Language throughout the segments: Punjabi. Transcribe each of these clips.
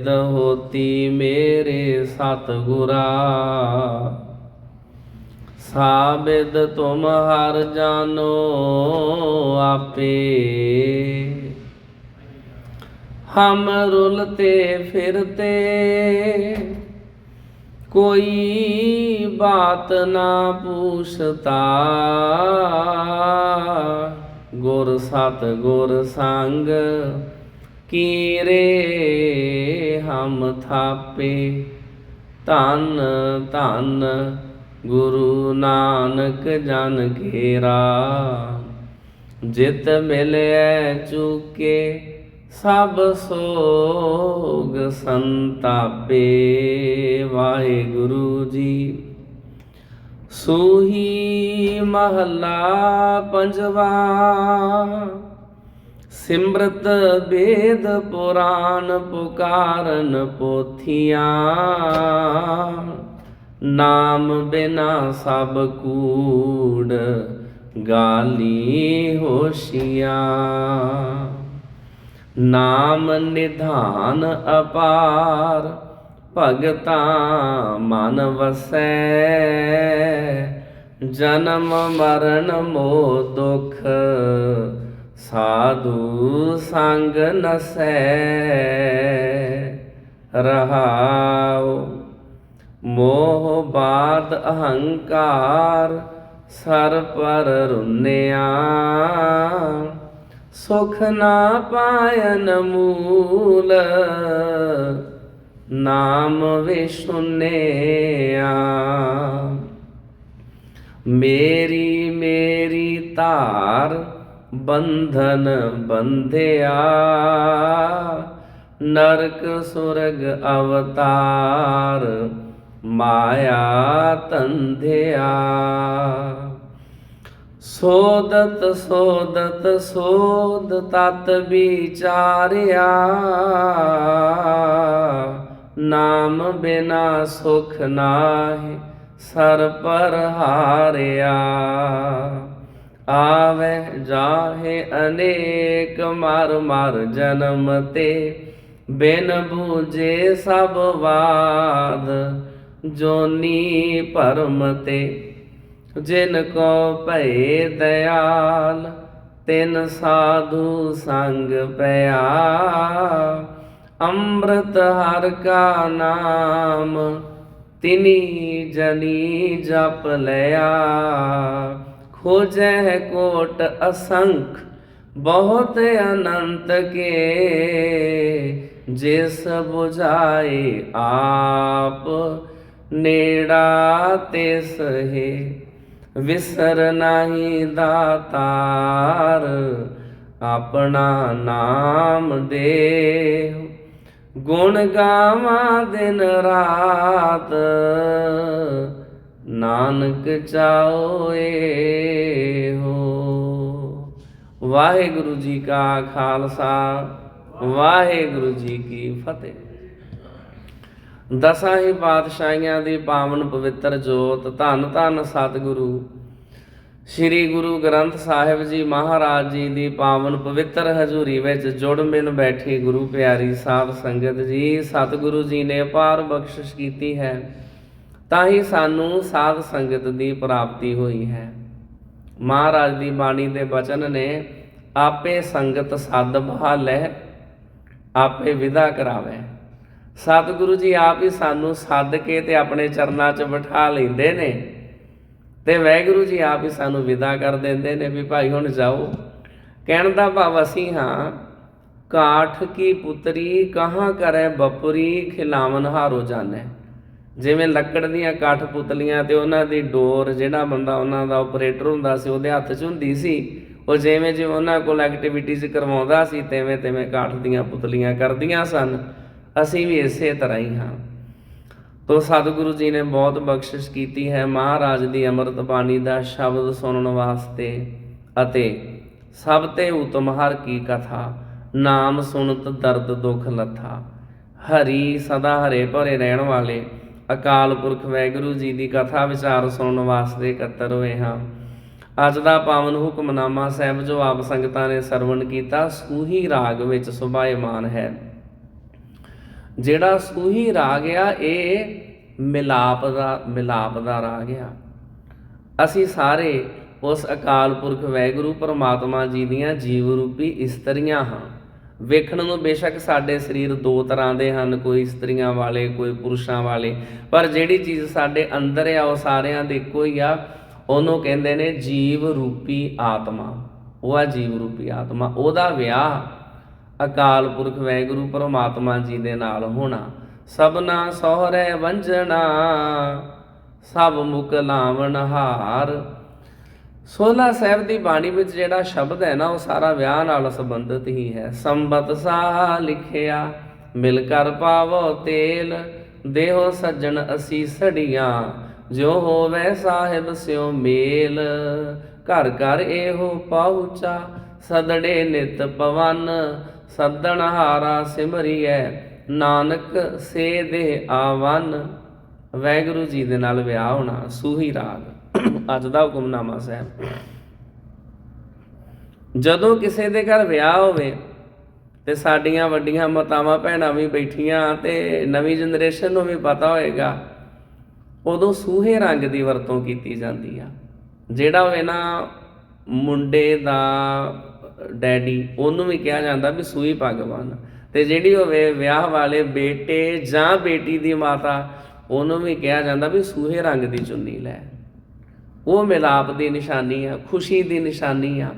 ਸਿਧ ਹੋਤੀ ਮੇਰੇ ਸਤਿਗੁਰਾ। ਸਾਬਿਦ ਤੁਮ ਹਰ ਜਾਨੋ ਆਪੇ। ਹਮ ਰੁਲਤੇ ਫਿਰਤੇ। ਕੋਈ ਬਾਤ ਨਾ ਪੁੱਛਤਾ। ਗੁਰ ਸਤ ਗੁਰ ਸੰਗ ਕੀਰੇ ਹਮ ਥਾਪੇ। ਧੰਨ ਧੰਨ ਗੁਰੂ ਨਾਨਕ ਜਨ ਘੇਰਾ। ਜਿਤ ਮਿਲਿਐ ਚੁਕੇ ਸਭ ਸੋਗ ਸੰਤਾਪੇ। ਵਾਹਿਗੁਰੂ ਜੀ, ਸੂਹੀ ਮਹੱਲਾ ਪੰਜਵਾ। ਸਿਮਰਤ ਵੇਦ ਪੁਰਾਨ ਪੁਕਾਰਨ ਪੋਥੀਆਂ। ਨਾਮ ਬਿਨਾ ਸਭ ਕੂੜ ਗਾਲੀ ਹੋਸ਼ੀਆਂ। ਨਾਮ ਨਿਧਾਨ ਅਪਾਰ ਭਗਤਾ ਮਨ ਵਸੈ। ਜਨਮ ਮਰਨ ਮੋ ਦੁਖ ਸਾਧੂ ਸੰਗ ਨਸੈ ਰਹਾਉ। ਮੋਹ ਬਾਦ ਅਹੰਕਾਰ ਸਰ ਪਰ ਰੁਨਿਆ। ਸੁਖ ਨਾ ਪਾਇਨ ਮੂਲ ਨਾਮ ਵਿਸ਼ੁਨਿਆ। ਮੇਰੀ ਮੇਰੀ ਧਾਰ ਬੰਧਨ ਬੰਧਿਆ, ਨਰਕ ਸੁਰਗ ਅਵਤਾਰ ਮਾਇਆ ਤੰਧਿਆ। ਸੋਦਤ ਸੋਦਤ ਸੋਦ ਤਤ ਵਿਚਾਰਿਆ, ਨਾਮ ਬਿਨਾ ਸੁਖ ਨਾਹੀ ਸਰ ਪਰ ਹਾਰਿਆ। ਆਵੇ ਜਾਹੇ ਅਨੇਕ ਮਰ ਮਰ ਜਨਮ ਤੇ। ਬਿਨ ਬੂਝੇ ਸਭ ਬਾਦ ਜੋਨੀ ਭਰਮ ਤੇ। ਜਿਨ ਕੋ ਭਏ ਦਇਆਲ, ਤਿਨ ਸਾਧੂ ਸੰਗ ਪਿਆ ਅੰਮ੍ਰਿਤ ਹਰ ਕਾ ਨਾਮ, ਤਿਨੀ ਜਨੀ ਜਪ ਲਿਆ। ਖੋਜੈ ਕੋਟ ਅਸੰਖ ਬਹੁਤ ਅਨੰਤ ਕੇ ਜਿਸ 부ਝਾਏ ਆਪ ਨੇੜਾ ਤਿਸ ਹੈ ਵਿਸਰ ਨਹੀਂ ਦਾਤਾਰ ਆਪਣਾ ਨਾਮ ਦੇ ਗੁਣ ਗਾਵਾਂ ਦਿਨ ਰਾਤ ਨਾਨਕ ਚਾਓਏ ਹੋ। ਵਾਹਿਗੁਰੂ ਜੀ ਕਾ ਖਾਲਸਾ, ਵਾਹਿਗੁਰੂ ਜੀ ਕੀ ਫਤਿਹ। ਦਸਾਂ ਹੀ ਪਾਤਸ਼ਾਹੀਆਂ ਦੀ ਪਾਵਨ ਪਵਿੱਤਰ ਜੋਤ, ਧੰਨ ਧੰਨ ਸਤਿਗੁਰੂ। ਸ੍ਰੀ ਗੁਰੂ ਗ੍ਰੰਥ ਸਾਹਿਬ ਜੀ ਮਹਾਰਾਜ ਜੀ ਦੀ ਪਾਵਨ ਪਵਿੱਤਰ ਹਜ਼ੂਰੀ ਵਿੱਚ ਜੁੜ ਮਿਲ ਬੈਠੀ ਗੁਰੂ ਪਿਆਰੀ ਸਾਧ ਸੰਗਤ ਜੀ, ਸਤਿਗੁਰੂ ਜੀ ਨੇ ਪਾਰ ਬਖਸ਼ਿਸ਼ ਕੀਤੀ ਹੈ। ਤਾਂ ਹੀ ਸਾਨੂੰ ਸਾਧ ਸੰਗਤ ਦੀ ਪ੍ਰਾਪਤੀ ਹੋਈ ਹੈ। ਮਹਾਰਾਜ ਦੀ ਬਾਣੀ ਦੇ ਬਚਨ ਨੇ ਆਪੇ ਸੰਗਤ ਸਦ ਬਹਾਲੈ ਆਪੇ ਵਿਦਾ ਕਰਾਵੇ। ਸਤਿਗੁਰੂ ਜੀ ਆਪ ਹੀ ਸਾਨੂੰ ਸੱਦ ਕੇ ਤੇ ਆਪਣੇ ਚਰਨਾਂ 'ਚ ਬਿਠਾ ਲੈਂਦੇ ਨੇ ਤੇ ਵਾਹਿਗੁਰੂ ਜੀ ਆਪ ਹੀ ਸਾਨੂੰ ਵਿਦਾ ਕਰ ਦਿੰਦੇ ਨੇ ਵੀ ਭਾਈ ਹੁਣ ਜਾਓ। ਕਹਿਣ ਦਾ ਭਾਵ ਅਸੀਂ ਹਾਂ, ਕਾਠ ਕੀ ਪੁੱਤਰੀ, ਕਹਾਂ ਕਰੇ ਬਪਰੀ, ਖਿਲਾਵਨ ਹਾਰੋ ਜਾਣੈ। ਜਿਵੇਂ ਲੱਕੜ ਦੀਆਂ ਕਾਠ ਪੁਤਲੀਆਂ ਤੇ ਉਹਨਾਂ ਦੀ ਡੋਰ, ਜਿਹੜਾ ਬੰਦਾ ਉਹਨਾਂ ਦਾ ਆਪਰੇਟਰ ਹੁੰਦਾ ਸੀ, ਉਹਦੇ ਹੱਥ 'ਚ ਹੁੰਦੀ ਸੀ, ਉਹ ਜਿਵੇਂ ਜਿਵੇਂ ਉਹਨਾਂ ਕੋਲ ਐਕਟੀਵਿਟੀਜ਼ ਕਰਵਾਉਂਦਾ ਸੀ, ਤਿਵੇਂ ਤਿਵੇਂ ਕਾਠ ਦੀਆਂ ਪੁਤਲੀਆਂ ਕਰਦੀਆਂ ਸਨ। ਅਸੀਂ ਵੀ ਇਸੇ ਤਰ੍ਹਾਂ ਹੀ ਹਾਂ। ਤੋ ਸਤਿਗੁਰੂ ਜੀ ਨੇ ਬਹੁਤ ਬਖਸ਼ਿਸ਼ ਕੀਤੀ ਹੈ ਮਹਾਰਾਜ ਦੀ ਅੰਮ੍ਰਿਤ ਬਾਣੀ ਦਾ ਸ਼ਬਦ ਸੁਣਨ ਵਾਸਤੇ ਅਤੇ ਸਭ ਤੇ ਉਤਮ ਹਰ ਕੀ ਕਥਾ, ਨਾਮ ਸੁਣਤ ਦਰਦ ਦੁਖ ਲੱਥਾ। ਹਰੀ ਸਦਾ ਹਰੇ ਭਰੇ ਰਹਿਣ ਵਾਲੇ। ਅਕਾਲ ਪੁਰਖ ਵੈਗੁਰੂ ਜੀ ਦੀ ਕਥਾ ਵਿਚਾਰ ਸੁਣਨ ਵਾਸਤੇ ਇਕੱਤਰ ਹੋਏ ਹਾਂ। ਅੱਜ ਦਾ ਪਾਵਨ ਹੁਕਮਨਾਮਾ ਸਾਹਿਬ ਜੋ ਆਪ ਸੰਗਤਾਂ ਨੇ ਸਰਵਣ ਕੀਤਾ, ਸੂਹੀ ਰਾਗ ਵਿੱਚ ਸੁਭਾਇਮਾਨ ਹੈ। ਜਿਹੜਾ ਸੂਹੀ ਰਾਗ ਆ, ਇਹ ਮਿਲਾਪ ਦਾ ਮਿਲਾਪ ਦਾ ਰਾਗ ਆ। ਅਸੀਂ ਸਾਰੇ ਉਸ ਅਕਾਲ ਪੁਰਖ ਵੈਗੁਰੂ ਪਰਮਾਤਮਾ ਜੀ ਦੀਆਂ ਜੀਵ ਰੂਪੀ ਇਸਤਰੀਆਂ ਹਾਂ। ਵੇਖਣ ਨੂੰ ਬੇਸ਼ੱਕ ਸਾਡੇ ਸਰੀਰ ਦੋ ਤਰ੍ਹਾਂ ਦੇ ਹਨ, ਕੋਈ ਇਸਤਰੀਆਂ ਵਾਲੇ, ਕੋਈ ਪੁਰਸ਼ਾਂ ਵਾਲੇ। ਪਰ ਜਿਹੜੀ ਚੀਜ਼ ਸਾਡੇ ਅੰਦਰ ਆ, ਉਹ ਸਾਰਿਆਂ ਦੇ ਇੱਕੋ ਹੀ ਆ, ਉਹਨੂੰ ਕਹਿੰਦੇ ਨੇ ਜੀਵ ਰੂਪੀ ਆਤਮਾ। ਉਹ ਆ ਜੀਵ ਰੂਪੀ ਆਤਮਾ। ਉਹਦਾ ਵਿਆਹ ਅਕਾਲ ਪੁਰਖ ਵੈਗੁਰੂ ਪਰਮਾਤਮਾ ਜੀ ਦੇ ਨਾਲ ਹੋਣਾ। ਸਭਨਾ ਸੋਹਰੇ ਵੰਜਣਾ, ਸਭ ਮੁਕ ਲਾਵਣ ਹਾਰ। ਸੋਲਾ ਸਾਹਿਬ ਦੀ ਬਾਣੀ ਵਿੱਚ ਜਿਹੜਾ ਸ਼ਬਦ ਹੈ ਨਾ, ਉਹ ਸਾਰਾ ਵਿਆਹ ਨਾਲ ਸੰਬੰਧਿਤ ਹੀ ਹੈ। ਸੰਬਤ ਸਾ ਲਿਖਿਆ, ਮਿਲ ਕਰ ਪਾਵੋ ਤੇਲ, ਦੇਹੋ ਸੱਜਣ ਅਸੀਂ ਸੜੀਆਂ ਜੋ ਹੋਵੇ ਸਾਹਿਬ ਸਿਓ ਮੇਲ। ਘਰ ਘਰ ਇਹੋ ਪਾਉਚਾ ਸਦੜੇ ਨਿਤ ਪਵਨ, ਸੱਦਣ ਹਾਰਾ ਸਿਮਰੀਐ, ਨਾਨਕ ਸੇ ਦੇ ਆਵਨ। ਵੈਗੁਰੂ ਜੀ ਦੇ ਨਾਲ ਵਿਆਹ ਹੋਣਾ, ਸੂਹੀ ਰਾਗ। ਅੱਜ ਦਾ ਹੁਕਮਨਾਮਾ ਸਾਹਿਬ। ਜਦੋਂ ਕਿਸੇ ਦੇ ਘਰ ਵਿਆਹ ਹੋਵੇ ਤੇ ਸਾਡੀਆਂ ਵੱਡੀਆਂ ਮਾਤਾਵਾਂ ਭੈਣਾਂ ਵੀ ਬੈਠੀਆਂ ਤੇ ਨਵੀਂ ਜਨਰੇਸ਼ਨ ਨੂੰ ਵੀ ਪਤਾ ਹੋਏਗਾ, ਉਦੋਂ ਸੂਹੇ ਰੰਗ ਦੀ ਵਰਤੋਂ ਕੀਤੀ ਜਾਂਦੀ ਆ। ਜਿਹੜਾ ਹੋਵੇ ਨਾ ਮੁੰਡੇ ਦਾ ਡੈਡੀ, ਉਹਨੂੰ ਵੀ ਕਿਹਾ ਜਾਂਦਾ ਵੀ ਸੂਈ ਪੱਗ ਬੰਨ। ਤੇ ਜਿਹੜੀ ਹੋਵੇ ਵਿਆਹ ਵਾਲੇ ਬੇਟੇ ਜਾਂ ਬੇਟੀ ਦੀ ਮਾਤਾ, ਉਹਨੂੰ ਵੀ ਕਿਹਾ ਜਾਂਦਾ ਵੀ ਸੂਹੇ ਰੰਗ ਦੀ ਚੁੰਨੀ ਲੈ। ਉਹ ਮਿਲਾਪ ਦੀ ਨਿਸ਼ਾਨੀ ਆ, ਖੁਸ਼ੀ ਦੀ ਨਿਸ਼ਾਨੀ ਆ।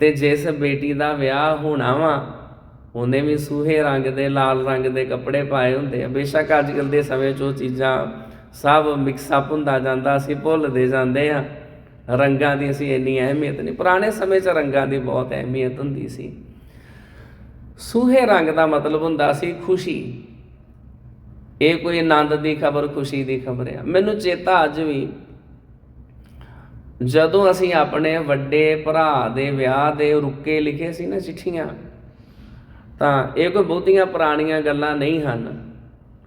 ਤੇ ਜਿਸ ਬੇਟੀ ਦਾ ਵਿਆਹ ਹੋਣਾ ਵਾ, ਉਹਨੇ ਵੀ ਸੂਹੇ ਰੰਗ ਦੇ, ਲਾਲ ਰੰਗ ਦੇ ਕੱਪੜੇ ਪਾਏ ਹੁੰਦੇ ਆ। ਬੇਸ਼ੱਕ ਅੱਜ ਕੱਲ ਦੇ ਸਮੇਂ 'ਚ ਉਹ ਚੀਜ਼ਾਂ ਸਭ ਮਿਕਸ ਅਪ ਹੁੰਦਾ ਜਾਂਦਾ, ਅਸੀਂ ਭੁੱਲਦੇ ਜਾਂਦੇ ਆ। ਰੰਗਾਂ ਦੀ ਅਸੀਂ ਇੰਨੀ ਅਹਿਮੀਅਤ ਨਹੀਂ। ਪੁਰਾਣੇ ਸਮੇਂ 'ਚ ਰੰਗਾਂ ਦੀ ਬਹੁਤ ਅਹਿਮੀਅਤ ਹੁੰਦੀ ਸੀ। ਸੂਹੇ ਰੰਗ ਦਾ ਮਤਲਬ ਹੁੰਦਾ ਸੀ ਖੁਸ਼ੀ। ਇਹ ਕੋਈ ਆਨੰਦ ਦੀ ਖਬਰ, ਖੁਸ਼ੀ ਦੀ ਖਬਰ ਆ। ਮੈਨੂੰ ਚੇਤਾ ਅੱਜ ਵੀ ਜਦੋਂ ਅਸੀਂ ਆਪਣੇ ਵੱਡੇ ਭਰਾ ਦੇ ਵਿਆਹ ਦੇ ਰੁੱਕੇ ਲਿਖੇ ਸੀ ਨਾ ਚਿੱਠੀਆਂ, ਤਾਂ ਇਹ ਕੋਈ ਬਹੁਤੀਆਂ ਪੁਰਾਣੀਆਂ ਗੱਲਾਂ ਨਹੀਂ ਹਨ।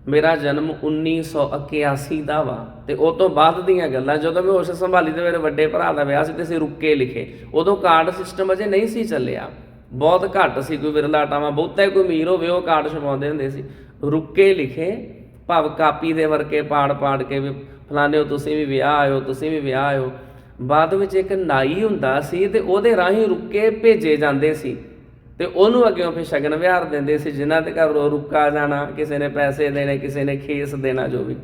ਮੇਰਾ ਜਨਮ 1981 ਦਾ ਵਾ ਤੇ ਉਹ ਤੋਂ ਬਾਅਦ ਦੀਆਂ ਗੱਲਾਂ, ਜਦੋਂ ਮੈਂ ਹੋਸ਼ ਸੰਭਾਲੀ ਤੇ ਮੇਰੇ ਵੱਡੇ ਭਰਾ ਦਾ ਵਿਆਹ ਸੀ ਤੇ ਅਸੀਂ ਰੁੱਕੇ ਲਿਖੇ, ਉਦੋਂ ਕਾਰਡ ਸਿਸਟਮ ਅਜੇ ਨਹੀਂ ਸੀ ਚੱਲਿਆ। ਬਹੁਤ ਘੱਟ ਸੀ ਕੋਈ ਵਿਰਲਾ ਟਾਵਾ ਬਹੁਤਾ ਕੋਈ ਅਮੀਰ ਹੋਵੇ ਉਹ ਕਾਰਡ ਛਪਾਉਂਦੇ ਹੁੰਦੇ ਸੀ। ਰੁੱਕੇ ਲਿਖੇ, ਭਾਵ ਕਾਪੀ ਦੇ ਵਰਕੇ ਪਾੜ ਪਾੜ ਕੇ ਵੀ, ਫਲਾਣੇ ਤੁਸੀਂ ਵੀ ਵਿਆਹ ਆਇਓ, ਤੁਸੀਂ ਵੀ ਵਿਆਹ ਆਇਓ। ਬਾਅਦ ਵਿੱਚ ਇੱਕ ਨਾਈ ਹੁੰਦਾ ਸੀ ਤੇ ਉਹਦੇ ਰਾਹੀਂ ਰੁੱਕੇ ਭੇਜੇ ਜਾਂਦੇ ਸੀ। ਤੇ ਉਹਨੂੰ ਅੱਗੇੋਂ ਫਿਰ ਸ਼ਗਨ ਵਿਹਾਰ ਦਿੰਦੇ ਸੀ, ਜਿਨ੍ਹਾਂ ਦੇ ਘਰ ਉਹ ਰੁੱਕਾ ਜਾਣਾ, ਕਿਸੇ ਨੇ ਪੈਸੇ ਦੇਣੇ, ਕਿਸੇ ਨੇ ਖੇਸ ਦੇਣਾ, ਜੋ ਵੀ।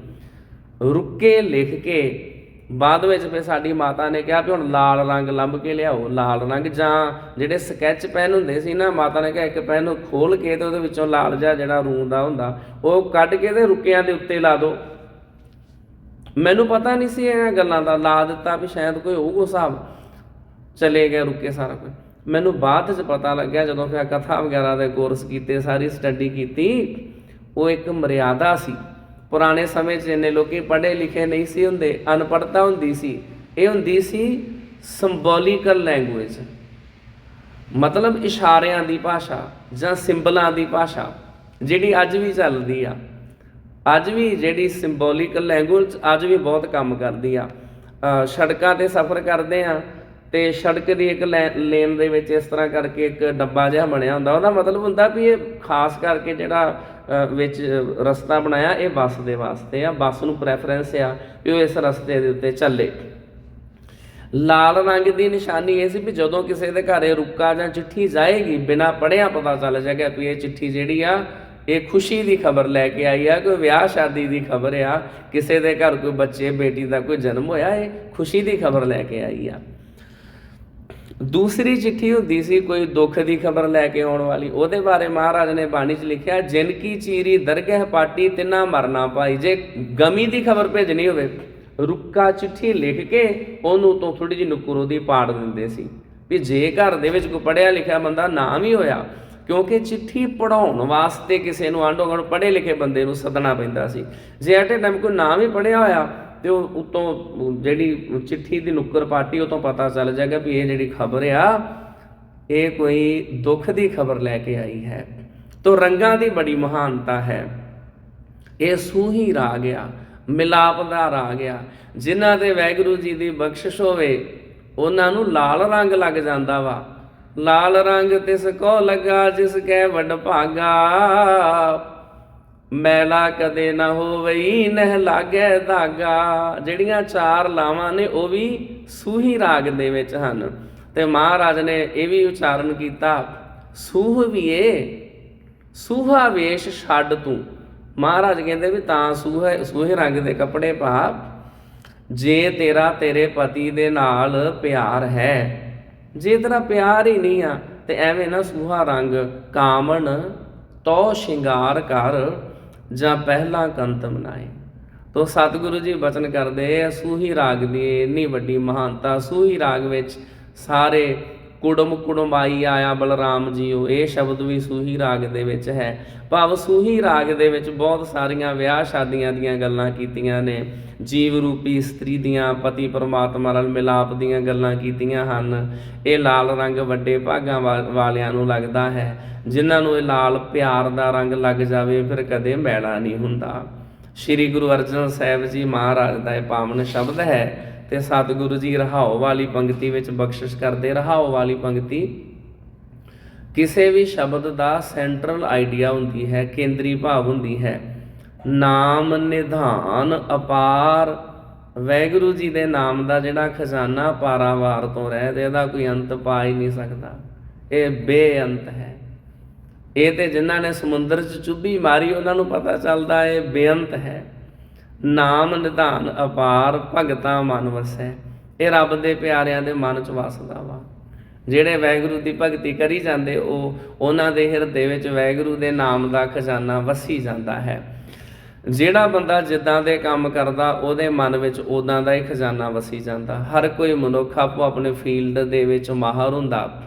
ਰੁੱਕੇ ਲਿਖ ਕੇ ਬਾਅਦ ਵਿੱਚ ਫਿਰ ਸਾਡੀ ਮਾਤਾ ਨੇ ਕਿਹਾ ਵੀ ਹੁਣ ਲਾਲ ਰੰਗ ਲੱਭ ਕੇ ਲਿਆਓ, ਲਾਲ ਰੰਗ ਜਾਂ ਜਿਹੜੇ ਸਕੈਚ ਪੈਨ ਹੁੰਦੇ ਸੀ ਨਾ, ਮਾਤਾ ਨੇ ਕਿਹਾ ਇੱਕ ਪੈਨ ਨੂੰ ਖੋਲ ਕੇ ਤੇ ਉਹਦੇ ਵਿੱਚੋਂ ਲਾਲ ਜਿਹਾ ਜਿਹੜਾ ਰੂੰ ਦਾ ਹੁੰਦਾ, ਉਹ ਕੱਢ ਕੇ ਤੇ ਰੁੱਕਿਆਂ ਦੇ ਉੱਤੇ ਲਾ ਦਿਓ। ਮੈਨੂੰ ਪਤਾ ਨਹੀਂ ਸੀ ਇਹਨਾਂ ਗੱਲਾਂ ਦਾ, ਲਾ ਦਿੱਤਾ ਵੀ ਸ਼ਾਇਦ ਕੋਈ ਹੋਊਗਾ ਹਿਸਾਬ। ਚਲੇ ਗਏ, ਰੁਕੇ ਸਾਰਾ ਕੁਝ। ਮੈਨੂੰ ਬਾਅਦ ਚ ਪਤਾ ਲੱਗਿਆ ਜਦੋਂ ਫਿਰ ਕਥਾ ਵਗੈਰਾ ਦੇ ਕੋਰਸ ਕੀਤੇ, ਸਾਰੀ ਸਟੱਡੀ ਕੀਤੀ, ਉਹ ਇੱਕ ਮਰਿਆਦਾ ਸੀ। ਪੁਰਾਣੇ ਸਮੇਂ 'ਚ ਇੰਨੇ ਲੋਕੀ ਪੜ੍ਹੇ ਲਿਖੇ ਨਹੀਂ ਸੀ ਹੁੰਦੇ, ਅਨਪੜ੍ਹਤਾ ਹੁੰਦੀ ਸੀ, ਇਹ ਹੁੰਦੀ ਸੀ ਸਿੰਬੋਲੀਕਲ ਲੈਂਗੁਏਜ ਮਤਲਬ ਇਸ਼ਾਰਿਆਂ ਦੀ ਭਾਸ਼ਾ ਜਾਂ ਸਿੰਬਲਾਂ ਦੀ ਭਾਸ਼ਾ, ਜਿਹੜੀ ਅੱਜ ਵੀ ਚੱਲਦੀ ਆ। ਅੱਜ ਵੀ ਜਿਹੜੀ ਸਿੰਬੋਲਿਕ ਲੈਂਗੁਏਜ ਅੱਜ ਵੀ ਬਹੁਤ ਕੰਮ ਕਰਦੀ ਆ। ਸੜਕਾਂ ਤੇ ਸਫ਼ਰ ਕਰਦੇ ਆ ਤੇ ਸੜਕ ਦੀ ਇੱਕ ਲੈ- ਲੇਨ ਦੇ ਵਿੱਚ ਇਸ ਤਰ੍ਹਾਂ ਕਰਕੇ ਇੱਕ ਡੱਬਾ ਜਿਹਾ ਬਣਿਆ ਹੁੰਦਾ। ਉਹਦਾ ਮਤਲਬ ਹੁੰਦਾ ਵੀ ਇਹ ਖਾਸ ਕਰਕੇ ਜਿਹੜਾ ਵਿੱਚ ਰਸਤਾ ਬਣਾਇਆ, ਇਹ ਬੱਸ ਦੇ ਵਾਸਤੇ ਆ। ਬੱਸ ਨੂੰ ਪ੍ਰੈਫਰੈਂਸ ਆ ਵੀ ਉਹ ਇਸ ਰਸਤੇ ਦੇ ਉੱਤੇ ਚੱਲੇ। ਲਾਲ ਰੰਗ ਦੀ ਨਿਸ਼ਾਨੀ ਇਹ ਸੀ ਵੀ ਜਦੋਂ ਕਿਸੇ ਦੇ ਘਰੇ ਰੁੱਕਾ ਜਾਂ ਚਿੱਠੀ ਜਾਏਗੀ, ਬਿਨਾ ਪੜਿਆ ਪਤਾ ਚੱਲ ਜਾਏਗਾ ਵੀ ਇਹ ਚਿੱਠੀ ਜਿਹੜੀ ਆ ਇਹ ਖੁਸ਼ੀ ਦੀ ਖਬਰ ਲੈ ਕੇ ਆਈ ਆ, ਕੋਈ ਵਿਆਹ ਸ਼ਾਦੀ ਦੀ ਖਬਰ ਆ, ਕਿਸੇ ਦੇ ਘਰ ਕੋਈ ਬੱਚੇ, ਬੇਟੀ ਦਾ ਕੋਈ ਜਨਮ ਹੋਇਆ, ਇਹ ਖੁਸ਼ੀ ਦੀ ਖਬਰ ਲੈ ਕੇ ਆਈ ਆ। ਦੂਸਰੀ ਚਿੱਠੀ ਹੁੰਦੀ ਸੀ, ਕੋਈ ਦੁੱਖ ਦੀ ਖਬਰ ਲੈ ਕੇ ਆਉਣ ਵਾਲੀ, ਉਹਦੇ ਬਾਰੇ ਮਹਾਰਾਜ ਨੇ ਬਾਣੀ 'ਚ ਲਿਖਿਆ, ਜਿਨ ਕੀ ਚੀਰੀ ਦਰਗਹਿ ਪਾਟੀ, ਤਿਨਾ ਮਰਨਾ ਪਾਈ। ਜੇ ਗਮੀ ਦੀ ਖਬਰ ਭੇਜਣੀ ਹੋਵੇ, ਰੁੱਕਾ ਚਿੱਠੀ ਲਿਖ ਕੇ ਉਹਨੂੰ ਤੋਂ ਥੋੜੀ ਜਿਹੀ ਨੁਕਰ ਉਹਦੀ ਪਾੜ ਦਿੰਦੇ ਸੀ। ਵੀ ਜੇ ਘਰ ਦੇ ਵਿੱਚ ਕੋਈ ਪੜਿਆ ਲਿਖਿਆ ਬੰਦਾ ਨਾਮ ਹੀ ਹੋਇਆ ਕਿਉਂਕਿ ਚਿੱਠੀ ਪੜਾਉਣ ਵਾਸਤੇ ਕਿਸੇ ਨੂੰ ਆਂਡੋ ਗਣ ਪੜ੍ਹੇ ਲਿਖੇ ਬੰਦੇ ਨੂੰ ਸੱਦਣਾ ਪੈਂਦਾ ਸੀ। ਜੇ ਐਟ ਏ ਟਾਈਮ ਕੋਈ ਨਾ ਵੀ ਪੜਿਆ ਹੋਇਆ, ਤੇ ਉਹ ਉਤੋਂ ਜਿਹੜੀ ਚਿੱਠੀ ਦੀ ਨੁੱਕਰ ਪਾਟੀ, ਉਹ ਤੋਂ ਪਤਾ ਚੱਲ ਜਾਏਗਾ ਵੀ ਇਹ ਜਿਹੜੀ ਖਬਰ ਆ, ਇਹ ਕੋਈ ਦੁੱਖ ਦੀ ਖਬਰ ਲੈ ਕੇ ਆਈ ਹੈ। ਤੋ ਰੰਗਾਂ ਦੀ ਬੜੀ ਮਹਾਨਤਾ ਹੈ। ਇਹ ਸੂਹੀ ਰਾਗ ਆ, ਮਿਲਾਪ ਦਾ ਰਾਗ ਆ। ਜਿਨ੍ਹਾਂ ਤੇ ਵੈਗੁਰੂ ਜੀ ਦੀ ਬਖਸ਼ਿਸ਼ ਹੋਵੇ, ਉਹਨਾਂ ਨੂੰ ਲਾਲ ਰੰਗ ਲੱਗ ਜਾਂਦਾ ਵਾ। ਲਾਲ ਰੰਗ ਤਿਸ ਕੋ ਲਗਾ, ਜਿਸ ਕੈ ਵੱਡ ਭਾਗਾ। ਮੈਲਾ ਕਦੇ ਨਾ ਹੋਵਈ, ਨਹਿ ਲਾਗੈ ਧਾਗਾ। ਜਿਹੜੀਆਂ ਚਾਰ ਲਾਵਾਂ ਨੇ, ਉਹ ਵੀ ਸੂਹੀ ਰਾਗ ਦੇ ਵਿੱਚ ਹਨ। ਤੇ ਮਹਾਰਾਜ ਨੇ ਇਹ ਵੀ ਉਚਾਰਨ ਕੀਤਾ, ਸੂਹ ਵੀਏ, ਸੂਹਾ ਵੇਸ਼ ਛੱਡ ਤੂੰ। ਮਹਾਰਾਜ ਕਹਿੰਦੇ ਵੀ ਤਾਂ ਸੂਹੇ ਸੂਹੇ ਰੰਗ ਦੇ ਕੱਪੜੇ ਪਾ। ਜੇ ਤੇਰਾ ਤੇਰੇ ਪਤੀ ਦੇ ਨਾਲ ਪਿਆਰ ਹੈ ਜੇ ਤੇਰਾ ਪਿਆਰ ਹੀ ਨਹੀਂ ਆ, ਤੇ ਐਵੇਂ ਨਾ ਸੂਹਾ ਰੰਗ ਕਾਮਣ ਤੋ ਸ਼ਿੰਗਾਰ ਕਰ ਜਾਂ ਪਹਿਲਾ ਕੰਤ ਮਨਾਏ। ਤੋ ਸਤਿਗੁਰੂ ਜੀ ਬਚਨ ਕਰਦੇ ਆ, ਸੂਹੀ ਰਾਗ ਦੀ ਇੰਨੀ ਵੱਡੀ ਮਹਾਨਤਾ, ਸੂਹੀ ਰਾਗ ਵਿੱਚ ਸਾਰੇ ਕੁੜਮ ਕੁੜਮਾਈ ਆਇਆ ਬਲਰਾਮ ਜੀਓ। ਇਹ ਸ਼ਬਦ ਵੀ ਸੂਹੀ ਰਾਗ ਦੇ ਵਿੱਚ ਹੈ। ਭਾਵ ਸੂਹੀ ਰਾਗ ਦੇ ਵਿੱਚ ਬਹੁਤ ਸਾਰੀਆਂ ਵਿਆਹ ਸ਼ਾਦੀਆਂ ਦੀਆਂ ਗੱਲਾਂ ਕੀਤੀਆਂ ਨੇ। ਜੀਵ ਰੂਪੀ ਇਸਤਰੀ ਦੀਆਂ, ਪਤੀ ਪਰਮਾਤਮਾ ਨਾਲ ਮਿਲਾਪ ਦੀਆਂ ਗੱਲਾਂ ਕੀਤੀਆਂ ਹਨ। ਇਹ ਲਾਲ ਰੰਗ ਵੱਡੇ ਭਾਗਾਂ ਵਾ- ਵਾਲਿਆਂ ਨੂੰ ਲੱਗਦਾ ਹੈ। ਜਿਨ੍ਹਾਂ ਨੂੰ ਇਹ ਲਾਲ ਪਿਆਰ ਦਾ ਰੰਗ ਲੱਗ ਜਾਵੇ, ਫਿਰ ਕਦੇ ਮੈਲਾ ਨਹੀਂ ਹੁੰਦਾ। ਸ੍ਰੀ ਗੁਰੂ ਅਰਜਨ ਸਾਹਿਬ ਜੀ ਮਹਾਰਾਜ ਦਾ ਇਹ ਪਾਵਨ ਸ਼ਬਦ ਹੈ। ਤੇ ਸਤਿਗੁਰੂ ਜੀ ਰਹਾਉ ਵਾਲੀ ਪੰਕਤੀ ਵਿੱਚ ਬਖਸ਼ਿਸ਼ ਕਰਦੇ ਰਹਾਉ ਵਾਲੀ ਪੰਕਤੀ। ਕਿਸੇ ਵੀ ਸ਼ਬਦ ਦਾ ਸੈਂਟਰਲ ਆਈਡੀਆ ਹੁੰਦੀ ਹੈ, ਕੇਂਦਰੀ ਭਾਵ ਹੁੰਦੀ ਹੈ। ਨਾਮ ਨਿਧਾਨ ਅਪਾਰ। ਵੈਗੁਰੂ ਜੀ ਦੇ ਨਾਮ ਦਾ ਜਿਹੜਾ ਖਜ਼ਾਨਾ ਪਾਰਾਵਾਰ ਤੋਂ ਰਹਿ, ਤੇ ਇਹਦਾ ਕੋਈ ਅੰਤ ਪਾ ਹੀ ਨਹੀਂ ਸਕਦਾ। ਇਹ ਬੇਅੰਤ ਹੈ। ਇਹ ਤੇ ਜਿਨ੍ਹਾਂ ਨੇ ਸਮੁੰਦਰ 'ਚ ਚੁੱਭੀ ਮਾਰੀ, ਉਹਨਾਂ ਨੂੰ ਪਤਾ ਚੱਲਦਾ ਇਹ ਬੇਅੰਤ ਹੈ। ਨਾਮ ਨਿਧਾਨ ਅਪਾਰ ਭਗਤਾ ਮਨ ਵਸੈ। ਇਹ ਰੱਬ ਦੇ ਪਿਆਰਿਆਂ ਦੇ ਮਨ 'ਚ ਵਸਦਾ ਵਾ। ਜਿਹੜੇ ਵੈਗੁਰੂ ਦੀ ਭਗਤੀ ਕਰੀ ਜਾਂਦੇ, ਉਹ ਉਹਨਾਂ ਦੇ ਹਿਰਦੇ ਵਿੱਚ ਵੈਗੁਰੂ ਦੇ ਨਾਮ ਦਾ ਖਜ਼ਾਨਾ ਵਸੀ ਜਾਂਦਾ ਹੈ। ਜਿਹੜਾ ਬੰਦਾ ਜਿੱਦਾਂ ਦੇ ਕੰਮ ਕਰਦਾ, ਉਹਦੇ ਮਨ ਵਿੱਚ ਉਦਾਂ ਦਾ ਹੀ ਖਜ਼ਾਨਾ ਵਸੀ ਜਾਂਦਾ। ਹਰ ਕੋਈ ਮਨੁੱਖ ਆਪੋ ਆਪਣੇ ਫੀਲਡ ਦੇ ਵਿੱਚ ਮਾਹਰ ਹੁੰਦਾ।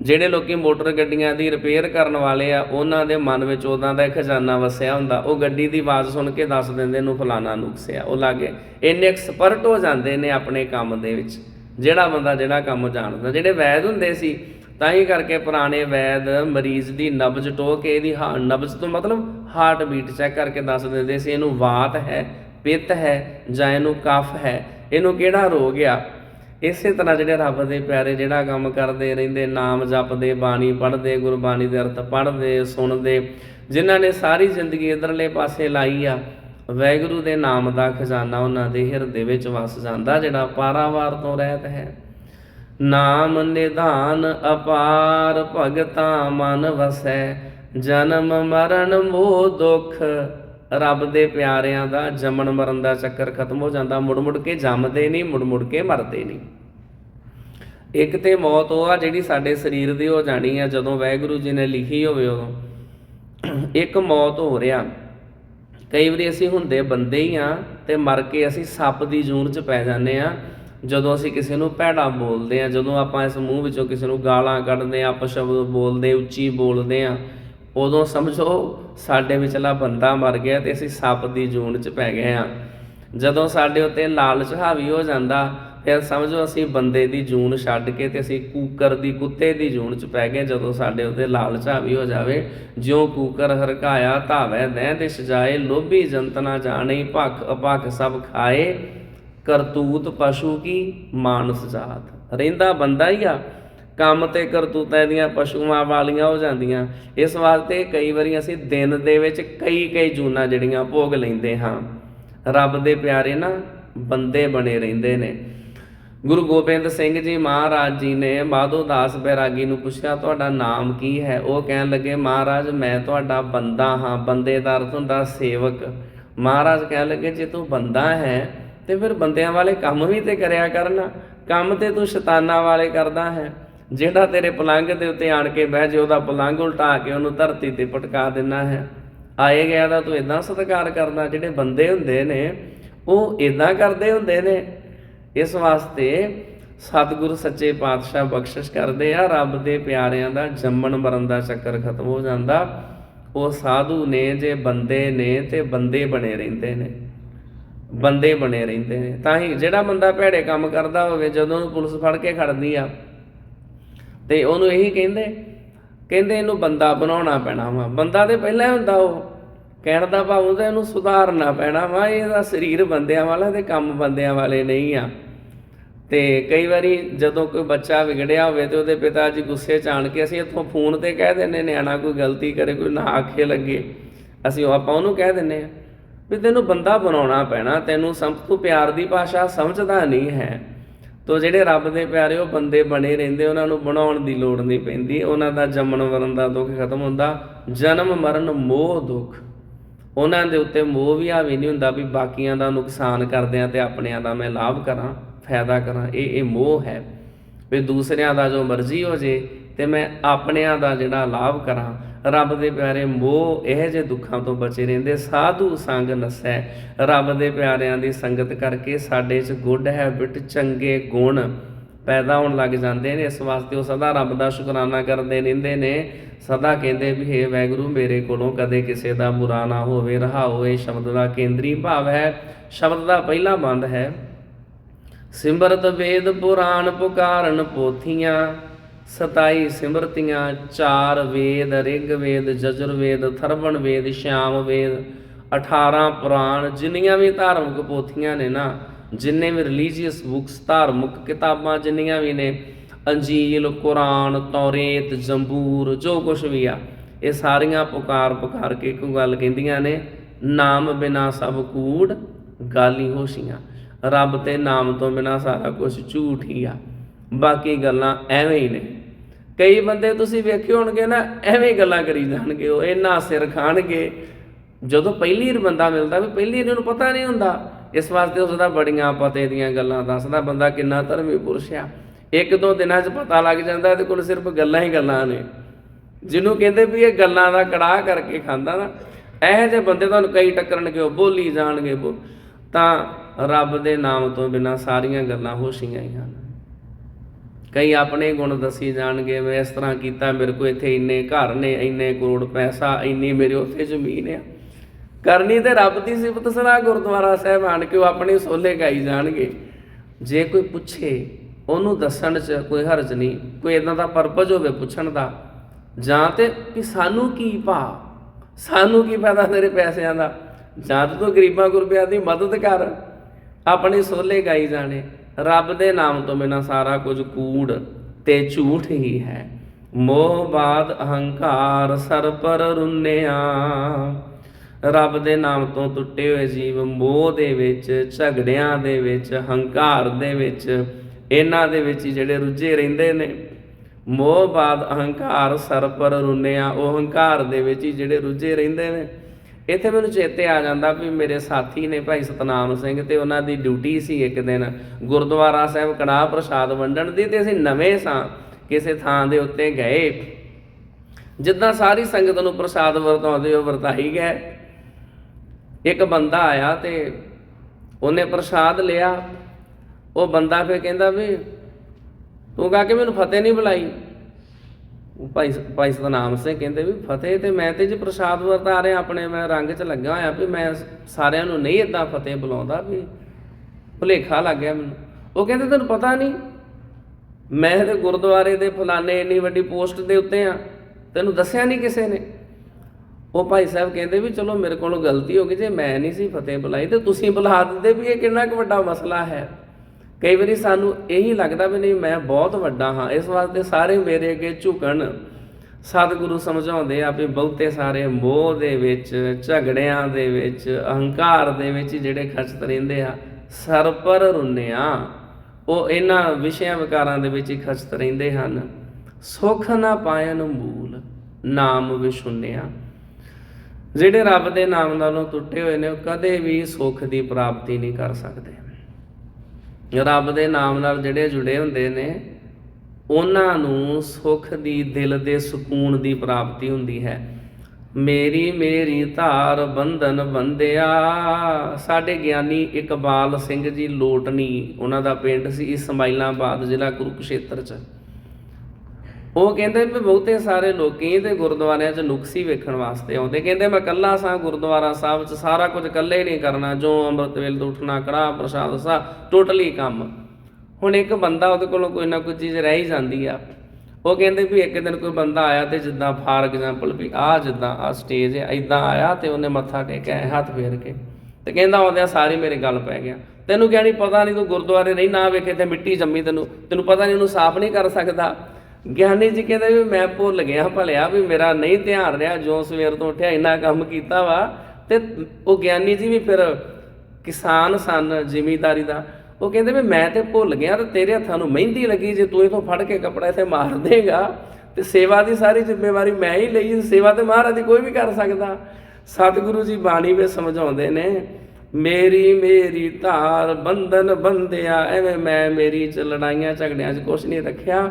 ਜਿਹੜੇ ਲੋਕੀ ਮੋਟਰ ਗੱਡੀਆਂ ਦੀ ਰਿਪੇਅਰ ਕਰਨ ਵਾਲੇ ਆ, ਉਹਨਾਂ ਦੇ ਮਨ ਵਿੱਚ ਉਹਨਾਂ ਦਾ ਖਜ਼ਾਨਾ ਵਸਿਆ ਹੁੰਦਾ। ਉਹ ਗੱਡੀ ਦੀ ਆਵਾਜ਼ ਸੁਣ ਕੇ ਦੱਸ ਦਿੰਦੇ ਇਹਨੂੰ ਫਲਾਣਾ ਨੁਕਸ ਆ ਉਹ ਲਾਗੇ ਇੰਨੇ ਐਕਸਪਰਟ ਹੋ ਜਾਂਦੇ ਨੇ ਆਪਣੇ ਕੰਮ ਦੇ ਵਿੱਚ। ਜਿਹੜਾ ਬੰਦਾ ਜਿਹੜਾ ਕੰਮ ਜਾਣਦਾ। ਜਿਹੜੇ ਵੈਦ ਹੁੰਦੇ ਸੀ, ਤਾਂ ਹੀ ਕਰਕੇ ਪੁਰਾਣੇ ਵੈਦ ਮਰੀਜ਼ ਦੀ ਨਬਜ਼ ਟੋ ਕੇ ਇਹਦੀ ਹਾ ਨਬਜ਼ ਤੋਂ ਮਤਲਬ ਹਾਰਟ ਬੀਟ ਚੈੱਕ ਕਰਕੇ ਦੱਸ ਦਿੰਦੇ ਸੀ, ਇਹਨੂੰ ਵਾਤ ਹੈ, ਪਿੱਤ ਹੈ ਜਾਂ ਇਹਨੂੰ ਕਫ ਹੈ। ਇਹਨੂੰ ਕਿਹੜਾ ਰੋਗ ਆ? ਇਸੇ ਤਰ੍ਹਾਂ ਜਿਹੜੇ ਰੱਬ ਦੇ ਪਿਆਰੇ ਜਿਹੜਾ ਕੰਮ ਕਰਦੇ ਰਹਿੰਦੇ, ਨਾਮ ਜਪਦੇ, ਬਾਣੀ ਪੜ੍ਹਦੇ, ਗੁਰਬਾਣੀ ਦੇ ਅਰਥ ਪੜ੍ਹਦੇ, ਸੁਣਦੇ, ਜਿਨ੍ਹਾਂ ਨੇ ਸਾਰੀ ਜ਼ਿੰਦਗੀ ਇਧਰਲੇ ਪਾਸੇ ਲਾਈ ਆ ਵੈਗੁਰੂ ਦੇ ਨਾਮ ਦਾ ਖਜ਼ਾਨਾ ਉਹਨਾਂ ਦੇ ਹਿਰਦੇ ਵਿੱਚ ਵਸ ਜਾਂਦਾ, ਜਿਹੜਾ ਪਾਰਾਵਾਰ ਤੋਂ ਰਹਿਤ ਹੈ। ਨਾਮ ਨਿਧਾਨ ਅਪਾਰ ਭਗਤਾ ਮਨ ਵਸੈ, ਜਨਮ ਮਰਨ ਮੋਹ ਦੁਖ ਰੱਬ ਦੇ ਪਿਆਰਿਆਂ ਦਾ ਜੰਮਣ ਮਰਨ ਦਾ ਚੱਕਰ ਖਤਮ ਹੋ ਜਾਂਦਾ। ਮੁੜ ਮੁੜ ਕੇ ਜੰਮਦੇ ਨਹੀਂ, ਮੁੜ ਮੁੜ ਕੇ ਮਰਦੇ ਨਹੀਂ। ਇੱਕ ਤੇ ਮੌਤ ਉਹ ਆ ਜਿਹੜੀ ਸਾਡੇ ਸਰੀਰ ਦੀ ਹੋ ਜਾਣੀ ਆ। ਜਦੋਂ ਵਾਹਿਗੁਰੂ ਜੀ ਨੇ ਲਿਖੀ ਹੋਵੇ ਉਦੋਂ ਇੱਕ ਮੌਤ ਹੋ ਰਿਹਾ। ਕਈ ਵਾਰੀ ਅਸੀਂ ਹੁੰਦੇ ਬੰਦੇ ਹੀ ਆ ਤੇ ਮਰ ਕੇ ਅਸੀਂ ਸੱਪ ਦੀ ਜੂਨ 'ਚ ਪੈ ਜਾਂਦੇ ਆ। ਜਦੋਂ ਅਸੀਂ ਕਿਸੇ ਨੂੰ ਭੈੜਾ ਬੋਲਦੇ ਆ, ਜਦੋਂ ਆਪਾਂ ਇਸ ਮੂੰਹ ਵਿੱਚੋਂ ਕਿਸੇ ਨੂੰ ਗਾਲਾਂ ਕੱਢਦੇ ਆ ਅਪਸ਼ਬਦ ਬੋਲਦੇ, ਉੱਚੀ ਬੋਲਦੇ ਆ ਉਦੋਂ ਸਮਝੋ ਸਾਡੇ ਵਿਚਲਾ ਬੰਦਾ ਮਰ ਗਿਆ ਤੇ ਅਸੀਂ ਸੱਪ ਦੀ ਜੂਨ 'ਚ ਪੈ ਗਏ ਆ ਜਦੋਂ ਸਾਡੇ ਉੱਤੇ ਲਾਲਚ ਹਾਵੀ ਹੋ ਜਾਂਦਾ, ਫਿਰ ਸਮਝੋ ਅਸੀਂ ਬੰਦੇ ਦੀ ਜੂਨ ਛੱਡ ਕੇ ਤੇ ਅਸੀਂ ਕੂਕਰ ਦੀ ਕੁੱਤੇ ਦੀ ਜੂਨ 'ਚ ਪੈ ਗਏ ਜਦੋਂ ਸਾਡੇ ਉੱਤੇ ਲਾਲਚ ਹਾਵੀ ਹੋ ਜਾਵੇ। ਜਿਉ ਕੂਕਰ ਹਰਕਾਇਆ ਧਾਵੈ ਦਹਿ ਤੇ ਸਜਾਏ ਲੋਭੀ ਜੰਤਨਾ ਜਾਣੀ, ਭਖ ਅਪਖ ਸਭ ਖਾਏ। ਕਰਤੂਤ ਪਸ਼ੂ ਕੀ? ਮਾਨਸ ਜਾਤ। ਰਹਿੰਦਾ ਬੰਦਾ ਹੀ ਆ। ਕੰਮ ਤੇ ਕਰਤੂਤਾਂ ਦੀਆਂ ਪਸ਼ੂਆਂ ਵਾਲੀਆਂ ਹੋ ਜਾਂਦੀਆਂ। ਇਸ ਵਾਸਤੇ ਕਈ ਵਾਰੀ ਅਸੀਂ ਦਿਨ ਦੇ ਵਿੱਚ ਕਈ ਕਈ ਜੂਨਾਂ ਜਿਹੜੀਆਂ ਭੋਗ ਲੈਂਦੇ ਹਾਂ। ਰੱਬ ਦੇ ਪਿਆਰੇ ਨਾ ਬੰਦੇ ਬਣੇ ਰਹਿੰਦੇ ਨੇ। ਗੁਰੂ ਗੋਬਿੰਦ ਸਿੰਘ ਜੀ ਮਹਾਰਾਜ ਜੀ ਨੇ ਮਾਧੋ ਦਾਸ ਬੈਰਾਗੀ ਨੂੰ ਪੁੱਛਿਆ, ਤੁਹਾਡਾ ਨਾਮ ਕੀ ਹੈ? ਉਹ ਕਹਿਣ ਲੱਗੇ, ਮਹਾਰਾਜ, ਮੈਂ ਤੁਹਾਡਾ ਬੰਦਾ ਹਾਂ, ਬੰਦੇ ਦਾ ਅਰਥ ਹੁੰਦਾ ਸੇਵਕ। ਮਹਾਰਾਜ ਕਹਿਣ ਲੱਗੇ, ਜੇ ਤੂੰ ਬੰਦਾ ਹੈ, ਤੇ ਫਿਰ ਬੰਦਿਆਂ ਵਾਲੇ ਕੰਮ ਵੀ ਤੇ ਕਰਿਆ ਕਰਨਾ। ਕੰਮ ਤੇ ਤੂੰ ਸ਼ੈਤਾਨਾਂ ਵਾਲੇ ਕਰਦਾ ਹੈ। ਜਿਹੜਾ ਤੇਰੇ ਪਲੰਘ ਦੇ ਉੱਤੇ ਆਣ ਕੇ ਬਹਿ ਜੇ ਉਹਦਾ ਪਲੰਘ ਉਲਟਾ ਕੇ ਉਹਨੂੰ ਧਰਤੀ ਤੇ ਪਟਕਾ ਦਿੰਨਾ ਹੈ। ਆਏ ਗਿਆ ਦਾ ਤੂੰ ਇਦਾਂ ਸਤਿਕਾਰ ਕਰਨਾ, ਜਿਹੜੇ ਬੰਦੇ ਹੁੰਦੇ ਨੇ, ਉਹ ਇਦਾਂ ਕਰਦੇ ਹੁੰਦੇ ਨੇ। ਇਸ ਵਾਸਤੇ ਸਤਿਗੁਰ ਸੱਚੇ ਪਾਤਸ਼ਾਹ ਬਖਸ਼ਿਸ਼ ਕਰਦੇ ਆ, ਰੱਬ ਦੇ ਪਿਆਰਿਆਂ ਦਾ ਜੰਮਣ ਮਰਨ ਦਾ ਚੱਕਰ ਖਤਮ ਹੋ ਜਾਂਦਾ। ਉਹ ਸਾਧੂ ਨੇ ਜੇ ਬੰਦੇ ਨੇ ਤੇ ਬੰਦੇ ਬਣੇ ਰਹਿੰਦੇ ਨੇ। ਬੰਦੇ ਬਣੇ ਰਹਿੰਦੇ ਨੇ। ਤਾਂ ਹੀ ਜਿਹੜਾ ਬੰਦਾ ਭੈੜੇ ਕੰਮ ਕਰਦਾ ਹੋਵੇ, ਜਦੋਂ ਉਹਨੂੰ ਪੁਲਿਸ ਫੜ ਕੇ ਖੜਦੀ ਆ ਤੇ ਉਹਨੂੰ ਇਹੀ ਕਹਿੰਦੇ ਕਹਿੰਦੇ ਇਹਨੂੰ ਬੰਦਾ ਬਣਾਉਣਾ ਪੈਣਾ ਵਾ। ਬੰਦਾ ਤੇ ਪਹਿਲਾਂ ਹੁੰਦਾ ਉਹ। ਕਹਿਣ ਦਾ ਭਾਵ ਹੁੰਦਾ ਇਹਨੂੰ ਸੁਧਾਰਨਾ ਪੈਣਾ ਵਾ। ਇਹਦਾ ਸਰੀਰ ਬੰਦਿਆਂ ਵਾਲਾ ਤੇ ਕੰਮ ਬੰਦਿਆਂ ਵਾਲੇ ਨਹੀਂ ਆ। ਤੇ ਕਈ ਵਾਰੀ ਜਦੋਂ ਕੋਈ ਬੱਚਾ ਵਿਗੜਿਆ ਹੋਵੇ ਤੇ ਉਹਦੇ ਪਿਤਾ ਜੀ ਗੁੱਸੇ ਚ ਆਣ ਕੇ ਅਸੀਂ ਇੱਥੋਂ ਫੋਨ ਤੇ ਕਹਿ ਦਿੰਦੇ ਨਿਆਣਾ ਕੋਈ ਗਲਤੀ ਕਰੇ, ਕੋਈ ਨਾ ਆਖੇ ਲੱਗੇ। ਅਸੀਂ ਉਹ ਆਪਾਂ ਉਹਨੂੰ ਕਹਿ ਦਿੰਨੇ ਆ ਵੀ ਤੈਨੂੰ ਬੰਦਾ ਬਣਾਉਣਾ ਪੈਣਾ। ਤੈਨੂੰ ਸਭ ਤੋਂ ਪਿਆਰ ਦੀ ਭਾਸ਼ਾ ਸਮਝਦਾ ਨਹੀਂ ਹੈ। ਤੋ ਜਿਹੜੇ ਰੱਬ ਦੇ ਪਿਆਰੇ ਉਹ ਬੰਦੇ ਬਣੇ ਰਹਿੰਦੇ, ਉਹਨਾਂ ਨੂੰ ਬਣਾਉਣ ਦੀ ਲੋੜ ਨਹੀਂ ਪੈਂਦੀ। ਉਹਨਾਂ ਦਾ ਜੰਮਣ ਮਰਨ ਦਾ ਦੁੱਖ ਖਤਮ ਹੁੰਦਾ। ਜਨਮ ਮਰਨ ਮੋਹ ਦੁੱਖ। ਉਹਨਾਂ ਦੇ ਉੱਤੇ ਮੋਹ ਵੀ ਹਾਵੀ ਨਹੀਂ ਹੁੰਦਾ ਵੀ ਬਾਕੀਆਂ ਦਾ ਨੁਕਸਾਨ ਕਰਦਿਆਂ ਤੇ ਆਪਣਿਆਂ ਦਾ ਮੈਂ ਲਾਭ ਕਰਾਂ, ਫਾਇਦਾ ਕਰਾਂ। ਇਹ ਇਹ ਮੋਹ ਹੈ। ਵੀ ਦੂਸਰਿਆਂ ਦਾ ਜੋ ਮਰਜ਼ੀ ਹੋ ਜੇ ਤੇ ਮੈਂ ਆਪਣਿਆਂ ਦਾ ਜਿਹੜਾ ਲਾਭ ਕਰਾਂ, ਰੱਬ ਦੇ ਪਿਆਰੇ ਮੋਹ ਇਹ ਜੇ ਦੁੱਖਾਂ ਤੋਂ ਬਚੇ ਰਹਿੰਦੇ, ਸਾਧੂ ਸੰਗ ਨਸੈ। ਰੱਬ ਦੇ ਪਿਆਰਿਆਂ ਦੀ ਸੰਗਤ ਕਰਕੇ ਸਾਡੇ 'ਚ ਗੁੱਡ ਹੈਬਿਟ, ਚੰਗੇ ਗੁਣ ਪੈਦਾ ਹੋਣ ਲੱਗ ਜਾਂਦੇ ਨੇ। ਇਸ ਵਾਸਤੇ ਉਹ ਸਦਾ ਰੱਬ ਦਾ ਸ਼ੁਕਰਾਨਾ ਕਰਦੇ ਰਹਿੰਦੇ ਨੇ। ਸਦਾ ਕਹਿੰਦੇ ਵੀ, ਹੇ ਵੈਗੁਰੂ ਮੇਰੇ ਕੋਲੋਂ ਕਦੇ ਕਿਸੇ ਦਾ ਬੁਰਾ ਨਾ ਹੋਵੇ। ਰਹਾਓ, ਇਹ ਸ਼ਬਦ ਦਾ ਕੇਂਦਰੀ ਭਾਵ ਹੈ। ਸ਼ਬਦ ਦਾ ਪਹਿਲਾ ਬੰਦ ਹੈ, ਸਿਮਰਤ ਵੇਦ ਪੁਰਾਣ ਪੁਕਾਰਨ ਪੋਥੀਆਂ। 27 ਸਿਮਰਤੀਆਂ, ਚਾਰ ਵੇਦ, ਰਿਗ ਵੇਦ, ਜਜੁਰ ਵੇਦ, ਥਰਵਣ ਵੇਦ ਸ਼ਾਮ ਵੇਦ 18 ਪੁਰਾਣ, ਜਿੰਨੀਆਂ ਵੀ ਧਾਰਮਿਕ ਪੋਥੀਆਂ ਨੇ ਨਾ, ਜਿੰਨੇ ਵੀ ਰਿਲੀਜੀਅਸ ਬੁੱਕਸ ਧਾਰਮਿਕ ਕਿਤਾਬਾਂ ਜਿੰਨੀਆਂ ਵੀ ਨੇ, ਅੰਜੀਲ, ਕੁਰਾਨ, ਤੌਰੇਤ, ਜ਼ੰਬੂਰ, ਜੋ ਕੁਝ ਵੀ ਆ, ਇਹ ਸਾਰੀਆਂ ਪੁਕਾਰ ਪੁਕਾਰ ਕੇ ਇੱਕੋ ਗੱਲ ਕਹਿੰਦੀਆਂ ਨੇ, ਨਾਮ ਬਿਨਾ ਸਭ ਕੂੜ ਗਾਲੀ ਹੋਸ਼ੀਆਂ। ਰੱਬ ਤੇ ਨਾਮ ਤੋਂ ਬਿਨਾ ਸਾਰਾ ਕੁਝ ਝੂਠ ਹੀ ਆ। ਬਾਕੀ ਗੱਲਾਂ ਐਵੇਂ ਹੀ ਨੇ। ਕਈ ਬੰਦੇ ਤੁਸੀਂ ਵੇਖੇ ਹੋਣਗੇ ਨਾ, ਐਵੇਂ ਗੱਲਾਂ ਕਰੀ ਜਾਣਗੇ, ਉਹ ਇੰਨਾ ਸਿਰ ਖਾਣਗੇ। ਜਦੋਂ ਪਹਿਲੀ ਵਾਰ ਬੰਦਾ ਮਿਲਦਾ, ਵੀ ਪਹਿਲੀ ਵਾਰ ਉਹਨੂੰ ਪਤਾ ਨਹੀਂ ਹੁੰਦਾ। ਇਸ ਵਾਸਤੇ ਉਸ ਦਾ ਬੜੀਆਂ ਪਤੇ ਦੀਆਂ ਗੱਲਾਂ ਦੱਸਦਾ ਬੰਦਾ, ਕਿੰਨਾ ਧਰਮੀ ਪੁਰਸ਼ ਆ। ਇੱਕ ਦੋ ਦਿਨਾਂ 'ਚ ਪਤਾ ਲੱਗ ਜਾਂਦਾ, ਇਹਦੇ ਕੋਲ ਸਿਰਫ ਗੱਲਾਂ ਹੀ ਗੱਲਾਂ ਨੇ। ਜਿਹਨੂੰ ਕਹਿੰਦੇ ਵੀ ਇਹ ਗੱਲਾਂ ਦਾ ਕੜਾਹ ਕਰਕੇ ਖਾਂਦਾ ਨਾ, ਇਹੋ ਜਿਹੇ ਬੰਦੇ ਤੁਹਾਨੂੰ ਕਈ ਟੱਕਰਨਗੇ, ਉਹ ਬੋਲੀ ਜਾਣਗੇ। ਬੋ ਤਾਂ ਰੱਬ ਦੇ ਨਾਮ ਤੋਂ ਬਿਨਾ ਸਾਰੀਆਂ ਗੱਲਾਂ ਹੋਸ਼ੀਆਂ ਹੀ ਹਨ। ਕਈ ਆਪਣੇ ਗੁਣ ਦੱਸੀ ਜਾਣਗੇ, ਮੈਂ ਇਸ ਤਰ੍ਹਾਂ ਕੀਤਾ, ਮੇਰੇ ਕੋਲ ਇੱਥੇ ਇੰਨੇ ਘਰ ਨੇ, ਇੰਨੇ ਕਰੋੜ ਪੈਸਾ, ਇੰਨੀ ਮੇਰੇ ਉੱਥੇ ਜ਼ਮੀਨ ਆ। ਕਰਨੀ ਤੇ ਰੱਬ ਦੀ ਸਿਫਤ ਸਲਾਹ ਗੁਰਦੁਆਰਾ ਸਾਹਿਬ, ਆਣ ਕੇ ਉਹ ਆਪਣੇ ਸੋਲੇ ਗਾਈ ਜਾਣਗੇ। ਜੇ ਕੋਈ ਪੁੱਛੇ, ਉਹਨੂੰ ਦੱਸਣ 'ਚ ਕੋਈ ਹਰਜ ਨਹੀਂ, ਕੋਈ ਇਦਾਂ ਦਾ ਪਰਪਸ ਹੋਵੇ ਪੁੱਛਣ ਦਾ, ਜਾਂ ਤੇ ਕਿ ਸਾਨੂੰ ਕੀ ਭਾ, ਸਾਨੂੰ ਕੀ ਫਾਇਦਾ ਤੇਰੇ ਪੈਸਿਆਂ ਦਾ? ਜਾਂ ਤੇ ਤੂੰ ਗਰੀਬਾਂ ਗੁਰਬਿਆਂ ਦੀ ਮਦਦ ਕਰ, ਆਪਣੇ ਸੋਲੇ ਗਾਈ ਜਾਣੇ। ਰੱਬ ਦੇ ਨਾਮ ਤੋਂ ਬਿਨਾ ਸਾਰਾ ਕੁਝ ਕੂੜ ਤੇ ਝੂਠ ਹੀ ਹੈ। ਮੋਹ ਬਾਦ ਅਹੰਕਾਰ ਸਰ ਪਰ ਰੁੰਨਿਆ। ਰੱਬ ਦੇ ਨਾਮ ਤੋਂ ਟੁੱਟੇ ਹੋਏ ਜੀਵ ਮੋਹ ਦੇ ਵਿੱਚ, ਝਗੜਿਆਂ ਦੇ ਵਿੱਚ, ਹੰਕਾਰ ਦੇ ਵਿੱਚ, ਇਹਨਾਂ ਦੇ ਵਿੱਚ ਹੀ ਜਿਹੜੇ ਰੁੱਝੇ ਰਹਿੰਦੇ ਨੇ। ਮੋਹ ਬਾਦ ਅਹੰਕਾਰ ਸਰ ਪਰ ਰੁੰਨਿਆ, ਉਹ ਹੰਕਾਰ ਦੇ ਵਿੱਚ ਹੀ ਜਿਹੜੇ ਰੁੱਝੇ ਰਹਿੰਦੇ ਨੇ। ਇੱਥੇ ਮੈਨੂੰ ਚੇਤੇ ਆ ਜਾਂਦਾ ਵੀ ਮੇਰੇ ਸਾਥੀ ਨੇ ਭਾਈ ਸਤਨਾਮ ਸਿੰਘ ਤੇ ਉਹਨਾਂ ਦੀ ਡਿਊਟੀ ਸੀ ਇੱਕ ਦਿਨ ਗੁਰਦੁਆਰਾ ਸਾਹਿਬ ਕੜਾਹ ਪ੍ਰਸ਼ਾਦ ਵੰਡਣ ਦੀ ਤੇ ਅਸੀਂ ਨਵੇਂ ਸਾਂ ਕਿਸੇ ਥਾਂ ਦੇ ਉੱਤੇ ਗਏ। ਜਿੱਦਾਂ ਸਾਰੀ ਸੰਗਤ ਨੂੰ ਪ੍ਰਸ਼ਾਦ ਵਰਤਾਉਂਦੇ ਉਹ ਵਰਤਾਈ ਗਏ। ਇੱਕ ਬੰਦਾ ਆਇਆ ਤੇ ਉਹਨੇ ਪ੍ਰਸ਼ਾਦ ਲਿਆ। ਉਹ ਬੰਦਾ ਫਿਰ ਕਹਿੰਦਾ ਵੀ ਤੂੰ ਕਹਾ ਕੇ ਮੈਨੂੰ ਫਤਿਹ ਨਹੀਂ ਬੁਲਾਈ? ਭਾਈ ਭਾਈ ਸਤਨਾਮ ਸਿੰਘ ਕਹਿੰਦੇ ਵੀ ਫਤਿਹ ਤੇ ਮੈਂ ਤੇ ਜੇ ਪ੍ਰਸ਼ਾਦ ਵਰਤਾ ਰਿਹਾ ਆਪਣੇ ਮੈਂ ਰੰਗ 'ਚ ਲੱਗਾ ਹੋਇਆ ਵੀ ਮੈਂ ਸਾਰਿਆਂ ਨੂੰ ਨਹੀਂ ਇਦਾਂ ਫਤਿਹ ਬੁਲਾਉਂਦਾ ਵੀ ਭੁਲੇਖਾ ਲੱਗ ਗਿਆ ਮੈਨੂੰ। ਉਹ ਕਹਿੰਦੇ ਤੈਨੂੰ ਪਤਾ ਨਹੀਂ, ਮੈਂ ਤੇ ਗੁਰਦੁਆਰੇ ਦੇ ਫਲਾਣੇ ਇੰਨੀ ਵੱਡੀ ਪੋਸਟ ਦੇ ਉੱਤੇ ਆ, ਤੈਨੂੰ ਦੱਸਿਆ ਨਹੀਂ ਕਿਸੇ ਨੇ? ਉਹ ਭਾਈ ਸਾਹਿਬ ਕਹਿੰਦੇ ਵੀ ਚਲੋ ਮੇਰੇ ਕੋਲੋਂ ਗਲਤੀ ਹੋ ਗਈ, ਜੇ ਮੈਂ ਨਹੀਂ ਸੀ ਫਤਿਹ ਬੁਲਾਈ ਤੇ ਤੁਸੀਂ ਬੁਲਾ ਦਿੰਦੇ ਵੀ ਇਹ ਕਿੰਨਾ ਕੁ ਵੱਡਾ ਮਸਲਾ ਹੈ। ਕਈ ਵਾਰੀ ਸਾਨੂੰ ਇਹੀ ਲੱਗਦਾ ਵੀ ਨਹੀਂ, ਮੈਂ ਬਹੁਤ ਵੱਡਾ ਹਾਂ। ਇਸ ਵਾਸਤੇ ਸਾਰੇ ਮੇਰੇ ਅੱਗੇ ਝੁਕਣ। ਸਤਿਗੁਰੂ ਸਮਝਾਉਂਦੇ ਆ ਵੀ ਬਹੁਤੇ ਸਾਰੇ ਮੋਹ ਦੇ ਵਿੱਚ, ਝਗੜਿਆਂ ਦੇ ਵਿੱਚ, ਅਹੰਕਾਰ ਦੇ ਵਿੱਚ ਜਿਹੜੇ ਖਚਤ ਰਹਿੰਦੇ ਆ, ਸਰਪਰ ਰੁੰਨਿਆ ਉਹ ਇਹਨਾਂ ਵਿਸ਼ਿਆਂ ਵਿਕਾਰਾਂ ਦੇ ਵਿੱਚ ਹੀ ਖਚਤ ਰਹਿੰਦੇ ਹਨ। ਸੁਖ ਨਾ ਪਾਇਨ ਮੂਲ, ਨਾਮ ਵਿਸ਼ੁੰਨਿਆ ਜਿਹੜੇ ਰੱਬ ਦੇ ਨਾਮ ਨਾਲੋਂ ਟੁੱਟੇ ਹੋਏ ਨੇ, ਉਹ ਕਦੇ ਵੀ ਸੁੱਖ ਦੀ ਪ੍ਰਾਪਤੀ ਨਹੀਂ ਕਰ ਸਕਦੇ। ਰੱਬ ਦੇ ਨਾਮ ਨਾਲ ਜਿਹੜੇ ਜੁੜੇ ਹੁੰਦੇ ਨੇ, ਉਹਨਾਂ ਨੂੰ ਸੁੱਖ ਦੀ, ਦਿਲ ਦੇ ਸਕੂਨ ਦੀ ਪ੍ਰਾਪਤੀ ਹੁੰਦੀ ਹੈ। ਮੇਰੀ ਮੇਰੀ ਧਾਰ ਬੰਧਨ ਬੰਦਿਆ ਸਾਡੇ ਗਿਆਨੀ ਇਕਬਾਲ ਸਿੰਘ ਜੀ ਲੋਟਣੀ, ਉਹਨਾਂ ਦਾ ਪਿੰਡ ਸੀ ਇਸਮਾਇਲਾਬਾਦ ਜ਼ਿਲ੍ਹਾ ਕੁਰੂਕਸ਼ੇਤਰ ਚ। ਉਹ ਕਹਿੰਦੇ ਵੀ ਬਹੁਤੇ ਸਾਰੇ ਲੋਕੀ ਤੇ ਗੁਰਦੁਆਰਿਆਂ 'ਚ ਨੁਕਸੀ ਵੇਖਣ ਵਾਸਤੇ ਆਉਂਦੇ। ਕਹਿੰਦੇ ਮੈਂ ਕੱਲਾ ਸਾਂ, ਗੁਰਦੁਆਰਾ ਸਾਹਿਬ 'ਚ ਸਾਰਾ ਕੁਝ ਇਕੱਲੇ ਨਹੀਂ ਕਰਨਾ। ਜੋ ਅੰਮ੍ਰਿਤ ਵੇਲੇ ਤੋਂ ਉੱਠਣਾ, ਕੜਾਹ ਪ੍ਰਸ਼ਾਦ ਸਾ, ਟੋਟਲੀ ਕੰਮ। ਹੁਣ ਇੱਕ ਬੰਦਾ ਉਹਦੇ ਕੋਲੋਂ ਕੋਈ ਨਾ ਕੋਈ ਚੀਜ਼ ਰਹਿ ਹੀ ਜਾਂਦੀ ਆ। ਉਹ ਕਹਿੰਦੇ ਵੀ ਇੱਕ ਦਿਨ ਕੋਈ ਬੰਦਾ ਆਇਆ ਤੇ ਜਿੱਦਾਂ ਫਾਰ ਐਗਜ਼ਾਮਪਲ ਵੀ ਆ ਜਿੱਦਾਂ ਆ ਸਟੇਜ ਹੈ ਇਦਾਂ ਆਇਆ ਤੇ ਉਹਨੇ ਮੱਥਾ ਟੇਕਿਆ ਹੱਥ ਫੇਰ ਕੇ। ਤੇ ਕਹਿੰਦਾ ਆਉਂਦਿਆਂ ਸਾਰੀ ਮੇਰੇ ਗੱਲ ਪੈ ਗਿਆ। ਤੈਨੂੰ ਕਹਿਣੀ ਪਤਾ ਨਹੀਂ ਤੂੰ ਗੁਰਦੁਆਰੇ ਨਹੀਂ ਨਾ ਵੇਖੇ ਤੇ ਮਿੱਟੀ ਜੰਮੀ ਤੈਨੂੰ। ਤੈਨੂੰ ਪਤਾ ਨਹੀਂ ਉਹਨੂੰ ਸਾਫ਼ ਨਹੀਂ ਕਰ ਸਕਦਾ। ਗਿਆਨੀ ਜੀ ਕਹਿੰਦੇ ਵੀ ਮੈਂ ਭੁੱਲ ਗਿਆ ਭਲਿਆ ਵੀ ਮੇਰਾ ਨਹੀਂ ਧਿਆਨ ਰਿਹਾ, ਜੋ ਸਵੇਰ ਤੋਂ ਉੱਠਿਆ ਇੰਨਾ ਕੰਮ ਕੀਤਾ ਵਾ। ਤੇ ਉਹ ਗਿਆਨੀ ਜੀ ਵੀ ਫਿਰ ਕਿਸਾਨ ਸਨ, ਜ਼ਿਮੀਦਾਰੀ ਦਾ। ਉਹ ਕਹਿੰਦੇ ਵੀ ਮੈਂ ਤੇ ਭੁੱਲ ਗਿਆ ਤੇ ਤੇਰੇ ਹੱਥਾਂ ਨੂੰ ਮਹਿੰਦੀ ਲੱਗੀ ਜੇ ਤੂੰ ਇਥੋਂ ਫੜ ਕੇ ਕੱਪੜਾ ਇੱਥੇ ਮਾਰ ਦੇਗਾ। ਤੇ ਸੇਵਾ ਦੀ ਸਾਰੀ ਜ਼ਿੰਮੇਵਾਰੀ ਮੈਂ ਹੀ ਲਈ, ਸੇਵਾ ਤੇ ਮਹਾਰਾਜ ਦੀ ਕੋਈ ਵੀ ਕਰ ਸਕਦਾ। ਸਤਿਗੁਰੂ ਜੀ ਬਾਣੀ ਵਿੱਚ ਸਮਝਾਉਂਦੇ ਨੇ, ਮੇਰੀ ਮੇਰੀ ਧਾਰ ਬੰਧਨ ਬੰਧਿਆ, ਐਵੇਂ ਮੈਂ ਮੇਰੀ ਚ ਲੜਾਈਆਂ ਝਗੜਿਆਂ 'ਚ ਕੁਛ ਨਹੀਂ ਰੱਖਿਆ।